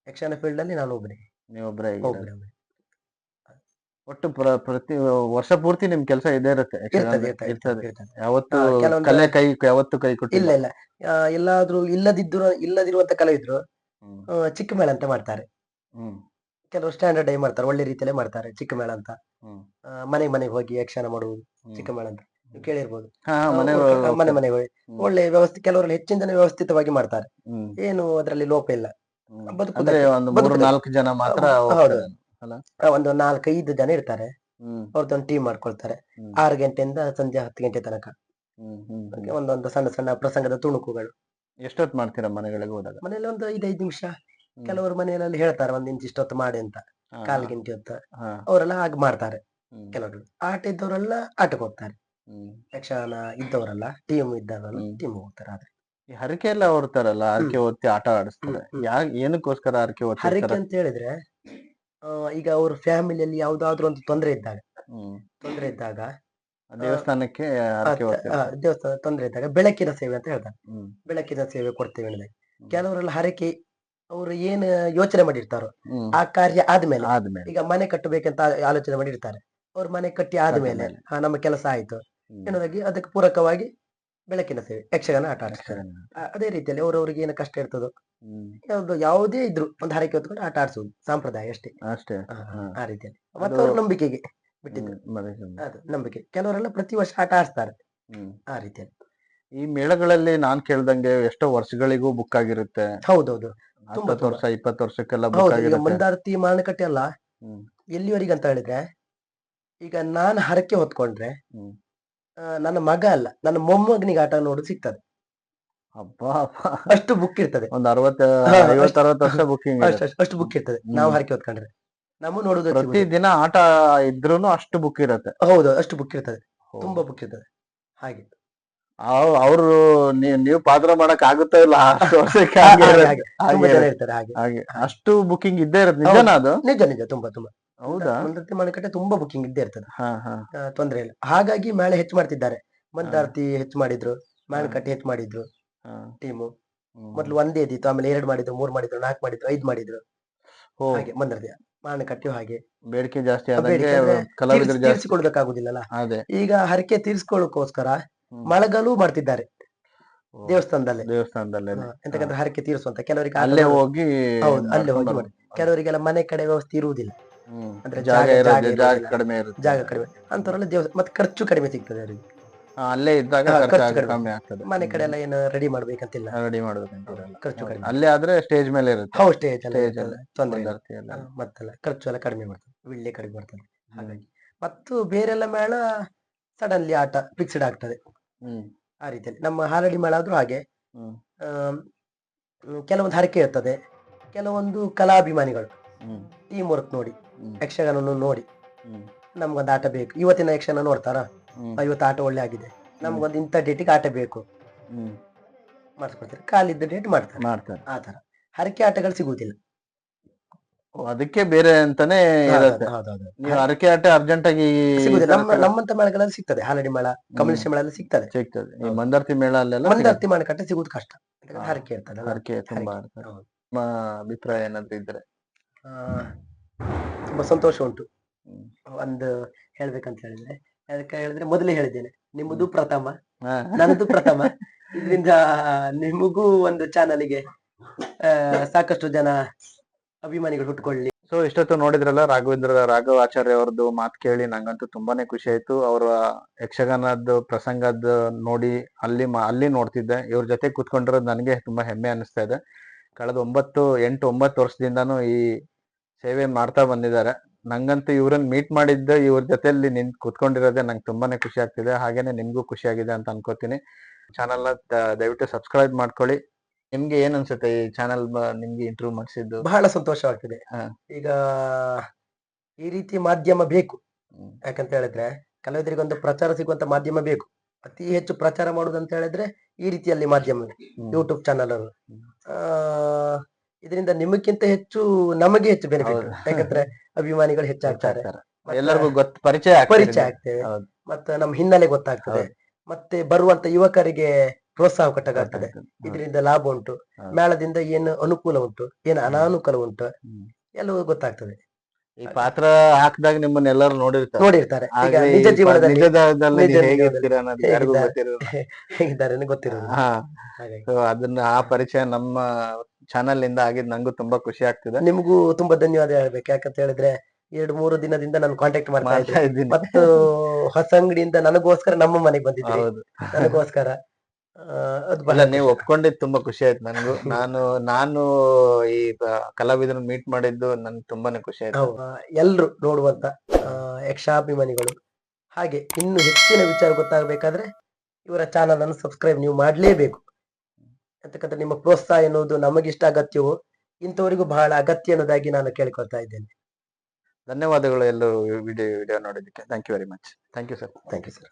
ಯಕ್ಷಗಾನ ಫೀಲ್ಡ್ ಅಲ್ಲಿ ನಾನು ಒಬ್ಬನೇ ನೀವೊಬ್ಬರೇ. ಒಟ್ಟು ಪ್ರತಿ ವರ್ಷ ಪೂರ್ತಿ ನಿಮ್ ಕೆಲಸ ಇದೇ ಇರುತ್ತೆ. ಯಾವತ್ತು ಕಲೆ ಕೈ ಯಾವತ್ತು ಕೈ ಇಲ್ಲ ಇಲ್ಲ. ಆ, ಎಲ್ಲಾದ್ರೂ ಇಲ್ಲದಿದ್ರು ಇಲ್ಲದಿರುವಂತ ಕಲೆ ಇದ್ರು ಚಿಕ್ಕ ಮೇಳ ಅಂತ ಮಾಡ್ತಾರೆ. ಹ್ಮ್. ಕೆಲವರು ಸ್ಟ್ಯಾಂಡರ್ಡ್ ಆಗಿ ಮಾಡ್ತಾರೆ ಒಳ್ಳೆ ರೀತಿಯಲ್ಲೇ ಮಾಡ್ತಾರೆ ಚಿಕ್ಕ ಮೇಳ ಅಂತ. ಮನೆ ಮನೆಗೆ ಹೋಗಿ ಯಕ್ಷಗಾನ ಮಾಡುವುದು. ಚಿಕ್ಕ ಮೇಳ ಅಂತ. ನೀವು ಕೇಳಿರ್ಬೋದು. ಮನೆ ಮನೆ ಮನೆಗೆ ಹೋಗಿ. ಒಳ್ಳೆ ವ್ಯವಸ್ಥೆ ಕೆಲವರಲ್ಲಿ ಹೆಚ್ಚಿನ ಜನ ವ್ಯವಸ್ಥಿತವಾಗಿ ಮಾಡ್ತಾರೆ. ಏನು ಅದರಲ್ಲಿ ಲೋಪ ಇಲ್ಲ. ನಾಲ್ಕು ಜನ ಮಾತ್ರ ಒಂದು ನಾಲ್ಕೈದು ಜನ ಇರ್ತಾರೆ. ಅವ್ರದ್ದೊಂದು ಟೀಮ್ ಮಾಡ್ಕೊಳ್ತಾರೆ. ಆರು ಗಂಟೆಯಿಂದ ಸಂಜೆ ಹತ್ತು ಗಂಟೆ ತನಕ. ಒಂದೊಂದು ಸಣ್ಣ ಸಣ್ಣ ಪ್ರಸಂಗದ ತುಣುಕುಗಳು. ಎಷ್ಟೊತ್ತು ಮಾಡ್ತೀರಾ ಮನೆಗಳಿಗೆ ಹೋದಾಗ? ಮನೇಲಿ ಒಂದು ಐದೈದು ನಿಮಿಷ. ಕೆಲವರು ಮನೆಯಲ್ಲಿ ಹೇಳ್ತಾರೆ ಒಂದ್ ಇಂಚ್ ಇಷ್ಟೊತ್ತು ಮಾಡಿ ಅಂತ. ಕಾಲ್ ಗಿಂಟಿ ಹೊತ್ತು. ಅವರೆಲ್ಲ ಹಾಗೆ ಮಾಡ್ತಾರೆ. ಕೆಲವರು ಆಟ ಇದ್ದವರೆಲ್ಲ ಆಟಕ್ಕೆ ಹೋಗ್ತಾರೆ. ಯಕ್ಷಗಾನ ಇದ್ದವರೆಲ್ಲ ಟೀಮ್ ಇದ್ದವರೆಲ್ಲ. ಟೀಮ್ ಹೋಗ್ತಾರೆ ಆದ್ರೆ. ಈ ಹರಕೆ ಎಲ್ಲ ಹೊರ್ತಾರಲ್ಲ ಹರಕೆ ಹೊತ್ತಿ ಆಟ ಆಡಿಸ್ತಾರೆ. ಯಾ ಏನಕ್ಕೋಸ್ಕರ ಹರಕೆ ಹರಕೆ ಹೊತ್ತಿರ್ತಾರೆ ಅಂತ ಹೇಳಿದ್ರೆ ಈಗ ಅವ್ರ ಫ್ಯಾಮಿಲಿಯಲ್ಲಿ ಯಾವ್ದಾದ್ರು ಒಂದು ತೊಂದರೆ ಇದ್ದಾಗ ತೊಂದರೆ ಇದ್ದಾಗ ದೇವಸ್ಥಾನಕ್ಕೆ ಹರಕೆ ದೇವಸ್ಥಾನ ತೊಂದರೆ ಇದ್ದಾಗ ಬೆಳಕಿನ ಸೇವೆ ಅಂತ ಹೇಳ್ತಾರೆ. ಬೆಳಕಿನ ಸೇವೆ ಕೊಡ್ತೇವೆ. ಕೆಲವರೆಲ್ಲ ಹರಕೆ ಅವರು ಏನ್ ಯೋಚನೆ ಮಾಡಿರ್ತಾರೋ ಆ ಕಾರ್ಯ ಆದ್ಮೇಲೆ ಆದ್ಮೇಲೆ. ಈಗ ಮನೆ ಕಟ್ಟಬೇಕಂತ ಆಲೋಚನೆ ಮಾಡಿರ್ತಾರೆ. ಅವ್ರ ಮನೆ ಕಟ್ಟಿ ಆದ್ಮೇಲೆ. ಹಾ, ನಮ್ಮ ಕೆಲಸ ಆಯ್ತು. ಎನ್ನುವುದಾಗಿ ಅದಕ್ಕೆ ಪೂರಕವಾಗಿ ಬೆಳಕಿನ ಸೇವೆ ಯಕ್ಷಗಾನ ಆಟ ಆಡಿಸ್ತಾರೆ ಅದೇ ರೀತಿಯಲ್ಲಿ ಅವ್ರವ್ರಿಗೆ ಏನು ಕಷ್ಟ ಇರ್ತದೋ. ಯಾವ್ದು ಯಾವುದೇ ಇದ್ರು ಒಂದು ಹರಕೆ ಹೊತ್ಕೊಂಡು ಆಟ ಆಡಿಸುವುದು ಸಂಪ್ರದಾಯ ಅಷ್ಟೇ. ಅಷ್ಟೇ. ಆ, ರೀತಿಯಲ್ಲಿ. ಮತ್ತೆ ಅವ್ರ ನಂಬಿಕೆಗೆ ಬಿಟ್ಟಿದ್ದು. ಹ್ಮ್, ಅದು ನಂಬಿಕೆ. ಕೆಲವರೆಲ್ಲ ಪ್ರತಿ ವರ್ಷ ಆಟ ಆಡ್ತಾರೆ ಹ್ಮ್. ಆ ರೀತಿಯಲ್ಲಿ. ಈ ಮೇಳಗಳಲ್ಲಿ ನಾನ್ ಕೇಳ್ದಂಗೆ ಎಷ್ಟೋ ವರ್ಷಗಳಿಗೂ ಬುಕ್ ಆಗಿರುತ್ತೆ. ಹೌದೌದು. ಹತ್ತತ್ತು ವರ್ಷ ಇಪ್ಪತ್ತು ವರ್ಷಕ್ಕೆಲ್ಲ ಹೌದು ಈಗ ಆಗಿರುತ್ತೆ ಮಂದಾರ್ತಿ ಮಾರಣಕಟ್ಟೆ ಅಲ್ಲ ಹ್ಮ್. ಎಲ್ಲಿವರೆಗೆ ಅಂತ ಹೇಳಿದ್ರೆ ಈಗ ನಾನು ಹರಕೆ ಹೊತ್ಕೊಂಡ್ರೆ ಹ್ಮ್. ಆ, ನನ್ನ ಮಗ ಅಲ್ಲ ನನ್ನ ಮೊಮ್ಮಗನಿಗೆ ಆಟ ನೋಡೋದು ಸಿಗ್ತದೆ. ಅಬ್ಬಾ ಅಬ್ಬಾ. ಅಷ್ಟು ಬುಕ್ ಇರ್ತದೆ. ಒಂದ್ ಅರವತ್ತ ಹಾ, ಐವತ್ ಅರವತ್ತು ವರ್ಷ ಅಷ್ಟು ಅಷ್ಟು- ಅಷ್ಟು ಬುಕ್ ಇರ್ತದೆ. ನಾವು ಹ್ಮ್. ಹರಕೆ ಹೊತ್ಕೊಂಡ್ರೆ. ನಮ್ಮ ನೋಡುದು ಪ್ರತಿ ದಿನ ಆಟ ಇದ್ರೂನು ಅಷ್ಟು ಬುಕ್ ಇರುತ್ತೆ. ಹೌದು ಅಷ್ಟು ಬುಕ್ ಇರ್ತದೆ. ತುಂಬಾ ಬುಕ್ ಇರ್ತದೆ. ಹಾಗೆ. ಅವ್ರು ನೀವು ಪಾತ್ರ ಮಾಡಕ್ ಆಗುತ್ತ ಇಲ್ಲ ಅಷ್ಟು ವರ್ಷಕ್ಕೆ ಹಾಗೆ, ಹಾಗೆ ಹಾಗೆ, ಇರತ್ತೆ. ತುಂಬಾ ಜನ ಇರತ್ತೆ. ಇರ್ತಾರೆ ಹಾಗೆ. ಹಾಗೆ. ಅಷ್ಟು ಬುಕಿಂಗ್ ಇದ್ದೇ ಇರತ್ತೆ. ನಿಜನಾ ಅದು? ನಿಜ ನಿಜ ತುಂಬಾ ತುಂಬಾ. ಹೌದಾ? ಮಂದಾರ್ತಿ ಮಾರುಕಟ್ಟೆ ತುಂಬಾ ಬುಕಿಂಗ್ ಇದ್ದೇ ಇರ್ತದೆ. ಹಾ ಹಾ. ಆ, ತೊಂದ್ರೆ ಇಲ್ಲ. ಹಾಗಾಗಿ ಮೇಳೆ ಹೆಚ್ಚು ಮಾಡ್ತಿದ್ದಾರೆ. ಮಂದಾರ್ತಿ ಹೆಚ್ಚು ಮಾಡಿದ್ರು ಮಾರುಕಟ್ಟೆ ಹೆಚ್ಚು ಮಾಡಿದ್ರು ಹಾ. ಟೀಮು. ಹ್ಮ್. ಮೊದ್ಲು ಒಂದೇ ಇದ್ದಿತ್ತು ಆಮೇಲೆ ಎರಡು ಮಾಡಿದ್ರು ಮೂರು ಮಾಡಿದ್ರು ನಾಲ್ಕು ಮಾಡಿದ್ರು ಐದ್ ಮಾಡಿದ್ರು. ಓ, ಹಾಗೆ ಮಂದಾರ್ತಿ ಮಾರುಕಟ್ಟೆಯು ಹಾಗೆ. ಬೇಡಿಕೆ ಜಾಸ್ತಿ ಬೇಡಿಕೆ ಆದಂಗೆ ಅಂದ್ರೆ ಕಲಾವಿದರು ತೀರ್ಸ್- ಜಾಸ್ತಿ. ತೀರ್ಸಿಕೊಳ್ಬೇಕಾಗುದಿಲ್ಲಲ್ಲ ಅದೇ. ಈಗ ಹರಕೆ ತೀರ್ಸ್ಕೊಳ್ಳೋಕೋಸ್ಕರ. ಮಳಗಲು ಮಾಡ್ತಿದ್ದಾರೆ ದೇವಸ್ಥಾನದಲ್ಲೇ. ದೇವಸ್ಥಾನದಲ್ಲೇ. ಹಾ, ಎಂತಕ್ಕಂದ್ರೆ ಹರಕೆ ತೀರಿಸುವಂತ. ಕೆಲವರಿಗೆ ಅಲ್ಲೇ ಹೋಗಿ ಹೌದು, ಅಲ್ಲೇ ಹೋಗಿ. ಕೆಲವರಿಗೆಲ್ಲ ಮನೆ ಕಡೆ ವ್ಯವಸ್ಥೆ ಇರುವುದಿಲ್ಲ. ಅಂದ್ರೆ ಜಾಗ ಕಡಿಮೆ ಇರುತ್ತೆ. ಜಾಗ ಕಡಿಮೆ. ಅಂತವರೆಲ್ಲ ದೇವಸ್ಥಾನ ಮತ್ತೆ ಖರ್ಚು ಕಡಿಮೆ ಸಿಗ್ತದೆ ಅವರಿಗೆ. ಅಲ್ಲೇ ಇದ್ದಾಗ ಕಡಿಮೆ. ಆಗ್ತದೆ. ಮನೆ ಕಡೆ ಎಲ್ಲ ಏನು ರೆಡಿ ಮಾಡ್ಬೇಕಂತಿಲ್ಲ. ರೆಡಿ ಮಾಡ್ಬೇಕಂತೀರಲ್ಲ. ಖರ್ಚು ಕಡಿಮೆ. ಅಲ್ಲೇ ಆದ್ರೆ ಸ್ಟೇಜ್ ಮೇಲೆ ಇರುತ್ತೆ. ಹೌದು ಸ್ಟೇಜ್ ಎಲ್ಲ. ತೊಂದರೆ ಮತ್ತೆಲ್ಲ ಖರ್ಚು ಎಲ್ಲ ಕಡಿಮೆ ಮಾಡ್ತದೆ. ವಿಳ್ಳೆ ಕಡಿಮೆ ಮಾಡ್ತದೆ. ಹಾಗಾಗಿ. ಮತ್ತು ಬೇರೆಲ್ಲ ಮೇಳ ಸಡನ್ಲಿ ಆಟ ಫಿಕ್ಸ್ಡ್ ಆಗ್ತದೆ. ಹ್ಮ್. ಆ ರೀತಿಯಲ್ಲಿ. ನಮ್ಮ ಹಾರಡಿ ಮೇಳ ಆದ್ರೂ ಹಾಗೆ. ಹ್ಮ್. ಆಮ್, ಕೆಲವೊಂದು ಹರಕೆ ಇರ್ತದೆ. ಕೆಲವೊಂದು ಕಲಾಭಿಮಾನಿಗಳು ಹ್ಮ್. ಟೀಮ್ ವರ್ಕ್ ನೋಡಿ ಹ್ಮ್. ಯಕ್ಷಗಾನ ನೋಡಿ ಹ್ಮ್. ನಮ್ಗೊಂದು ಆಟ ಬೇಕು. ಇವತ್ತಿನ ಯಕ್ಷಗಾನ ನೋಡ್ತಾರ? ಹ್ಮ್. ಇವತ್ತು ಆಟ ಒಳ್ಳೆ ಆಗಿದೆ. ನಮ್ಗೊಂದು ಇಂಥ ಡೇಟಿಗೆ ಆಟ ಬೇಕು. ಹ್ಮ್. ಮಾಡಿಸ್ಕೊಡ್ತಾರೆ. ಕಾಲಿದ್ದ ಡೇಟ್ ಮಾಡ್ತಾರೆ. ಮಾಡ್ತಾರೆ. ಆ ತರ ಹರಕೆ ಆಟಗಳು ಸಿಗುವುದಿಲ್ಲ. ಅದಕ್ಕೆ ಬೇರೆ ಅಂತಾನೆ ಹೌದು ಹೌದೌದು ನೀವು ಅರಕೆ ಆಟ ಅರ್ಜೆಂಟ್ ಆಗಿ ಸಿಗುದಿಲ್ಲ. ನಮ್ಮ ನಮ್ಮಂತ ಮೇಳಗಳಲ್ಲಿ ಸಿಗ್ತದೆ. ಹಾಲಡಿ ಮೇಳ ಕಮಲೇಶ ಮೇಳ ಎಲ್ಲ ಸಿಗ್ತದೆ. ಸಿಗ್ತದೆ. ಈ. ಮಂದಾರ್ತಿ ಮೇಳ ಅಲ್ಲೆಲ್ಲ ಮಂದಾರ್ತಿ ಮಾಡ ಕಟ್ಟೆ ಸಿಗುದು ಕಷ್ಟ. ಯಾಕಂದ್ರೆ. ಹರಕೆ ಇರ್ತದೆ ಹರಕೆ ತುಂಬಾ ಹರಕೆ. ಇರ್ತದೆ. ಹೌದು. ನಿಮ್ಮ ಅಭಿಪ್ರಾಯ ಏನಾದ್ರು ಇದ್ರೆ? ಆ, ತುಂಬಾ ಸಂತೋಷ ಉಂಟು. ಹ್ಮ್. ಒಂದು ಹೇಳ್ಬೇಕಂತ ಹೇಳಿದ್ರೆ. ಅದಕ್ಕೆ ಹೇಳಿದ್ರೆ ಮೊದಲೇ ಹೇಳಿದ್ದೇನೆ. ನಿಮ್ಮದು ಪ್ರಥಮ. ಹಾ. ನನ್ನದು ಪ್ರಥಮ. ಇದರಿಂದ ನಿಮಗೂ ಒಂದು ಚಾನಲ್ಗೆ ಸಾಕಷ್ಟು ಜನ ಅಭಿಮಾನಿಗಳು ಹುಟ್ಕೊಳ್ಳಿ. ಸೊ ಇಷ್ಟೊತ್ತು ನೋಡಿದ್ರಲ್ಲ ರಾಘವೇಂದ್ರ ರಾಘವ್ ಆಚಾರ್ಯ ಅವ್ರದ್ದು ಮಾತು ಕೇಳಿ ನಂಗಂತೂ ತುಂಬಾನೇ ಖುಷಿ ಆಯ್ತು. ಅವರ ಯಕ್ಷಗಾನದ ಪ್ರಸಂಗದ ನೋಡಿ ಅಲ್ಲಿ ಅಲ್ಲಿ ನೋಡ್ತಿದ್ದೆ. ಇವ್ರ ಜೊತೆ ಕೂತ್ಕೊಂಡಿರೋದು ನನಗೆ ತುಂಬಾ ಹೆಮ್ಮೆ ಅನಿಸ್ತಾ ಇದೆ. ಕಳೆದ ಒಂಬತ್ತು, ಎಂಟು, ಒಂಬತ್ತು ವರ್ಷದಿಂದಾನು ಈ ಸೇವೆ ಮಾಡ್ತಾ ಬಂದಿದ್ದಾರೆ. ನಂಗಂತೂ ಇವ್ರನ್ನ ಮೀಟ್ ಮಾಡಿದ್ದ ಇವ್ರ ಜೊತೆಯಲ್ಲಿ ನಿಂತ್ ಕುತ್ಕೊಂಡಿರೋದೆ ನಂಗೆ ತುಂಬಾನೇ ಖುಷಿ ಆಗ್ತಿದೆ. ಹಾಗೇನೆ ನಿಮ್ಗೂ ಖುಷಿ ಆಗಿದೆ ಅಂತ ಅನ್ಕೋತೀನಿ. ಚಾನಲ್ನ ದಯವಿಟ್ಟು ಸಬ್ಸ್ಕ್ರೈಬ್ ಮಾಡ್ಕೊಳ್ಳಿ. ನಿಮ್ಗೆ ಏನ್ ಅನ್ಸುತ್ತೆ ಈ ಚಾನಲ್ ನಿಮ್ಗೆ ಇಂಟರ್ವ್ಯೂ ಮಾಡಿಸಿದ್ದು ಬಹಳ ಸಂತೋಷವಾಗ್ತದೆ ಹಾ. ಈಗ ಈ ರೀತಿ ಮಾಧ್ಯಮ ಬೇಕು. ಯಾಕಂತ ಹೇಳಿದ್ರೆ ಕಲಾವಿದರಿಗೊಂದು ಪ್ರಚಾರ ಸಿಗುವಂತ ಮಾಧ್ಯಮ ಬೇಕು ಅತಿ ಹೆಚ್ಚು ಪ್ರಚಾರ ಮಾಡುದಂತ ಹೇಳಿದ್ರೆ ಈ ರೀತಿಯಲ್ಲಿ ಮಾಧ್ಯಮ. ಯೂಟ್ಯೂಬ್ ಚಾನಲ್ ಅವರು ಆ ಇದರಿಂದ ನಿಮಗಿಂತ ಹೆಚ್ಚು ನಮಗೆ ಹೆಚ್ಚು ಬೆನಿಫಿಟ್ ಹೌದು. ಯಾಕಂದ್ರೆ ಅಭಿಮಾನಿಗಳು ಹೆಚ್ಚಾಗ್ತಾರೆ ಹೆಚ್ಚಾಗ್ತಾರೆ. ಮತ್ತೆ ಎಲ್ಲರಿಗೂ ಗೊತ್ತ ಪರಿಚಯ ಆಗ್ತದೆ ಪರಿಚಯ ಆಗ್ತೇವೆ ಹೌದು. ಮತ್ತೆ ನಮ್ಮ ಹಿನ್ನೆಲೆ ಗೊತ್ತಾಗ್ತದೆ ಹೌದು. ಮತ್ತೆ ಬರುವಂತ ಯುವಕರಿಗೆ ಪ್ರೋತ್ಸಾಹ ಕೊಟ್ಟಾಗ್ತದೆ. ಇದರಿಂದ ಲಾಭ ಉಂಟು. ಮೇಳದಿಂದ ಏನು ಅನುಕೂಲ ಉಂಟು ಏನು ಅನಾನುಕೂಲ ಉಂಟು ಎಲ್ಲವೂ ಗೊತ್ತಾಗ್ತದೆ. ಈ ಪಾತ್ರ ಹಾಕಿದಾಗ ನಿಮ್ಮನ್ನ ಎಲ್ಲರೂ ನೋಡಿರ್ತಾರೆ. ನೋಡಿರ್ತಾರೆ. ನಿಜ ಜೀವನದಲ್ಲಿ? ಗೊತ್ತಿರೋದು ಅದನ್ನ ಆ ಪರಿಚಯ ನಮ್ಮ ಚಾನಲ್ ಇಂದ ಆಗಿದ್ ನಂಗೂ ತುಂಬಾ ಖುಷಿ ಆಗ್ತಿದೆ. ನಿಮಗೂ ತುಂಬಾ ಧನ್ಯವಾದ ಹೇಳ್ಬೇಕು. ಯಾಕಂತ ಹೇಳಿದ್ರೆ ಎರಡು ಮೂರು ದಿನದಿಂದ ನಾನು ಕಾಂಟ್ಯಾಕ್ಟ್ ಮಾಡ್ತಾ ಇದ್ದೆ ಇದ್ದೀನಿ. ಮತ್ತು ಹೊಸ ಅಂಗಡಿಯಿಂದ ನನಗೋಸ್ಕರ ನಮ್ಮ ಮನೆಗೆ ಬಂದಿದ್ರಿ ಹೌದು. ನನಗೋಸ್ಕರ. ಅಲ್ಲ ನೀವು ಒಪ್ಕೊಂಡಿದ್ ತುಂಬಾ ಖುಷಿ ಆಯ್ತು ನನ್ಗು. ನಾನು ನಾನು ಈ ಕಲಾವಿದರನ್ನು ಮೀಟ್ ಮಾಡಿದ್ದು ನನ್ ತುಂಬಾನೇ ಖುಷಿ ಆಯ್ತು. ಎಲ್ರು ನೋಡುವಂತ ಆ, ಯಕ್ಷಾಭಿಮಾನಿಗಳು. ಹಾಗೆ ಇನ್ನು ಹೆಚ್ಚಿನ ವಿಚಾರ ಗೊತ್ತಾಗಬೇಕಾದ್ರೆ ಇವರ ಚಾನಲ್ ಅನ್ನು ಸಬ್ಸ್ಕ್ರೈಬ್ ನೀವು ಮಾಡಲೇಬೇಕು. ಅಂತಕ್ಕಂಥ ನಿಮ್ಮ ಪ್ರೋತ್ಸಾಹ ಎನ್ನುವುದು ನಮಗಿಷ್ಟ ಅಗತ್ಯವೋ ಇಂಥವರಿಗೂ ಬಹಳ ಅಗತ್ಯ ಅನ್ನೋದಾಗಿ ನಾನು ಕೇಳಿಕೊಳ್ತಾ ಇದ್ದೇನೆ. ಧನ್ಯವಾದಗಳು ಎಲ್ಲರೂ ವಿಡಿಯೋ ವಿಡಿಯೋ ನೋಡಿದ್ದಕ್ಕೆ. Thank you very much thank you sir thank you sir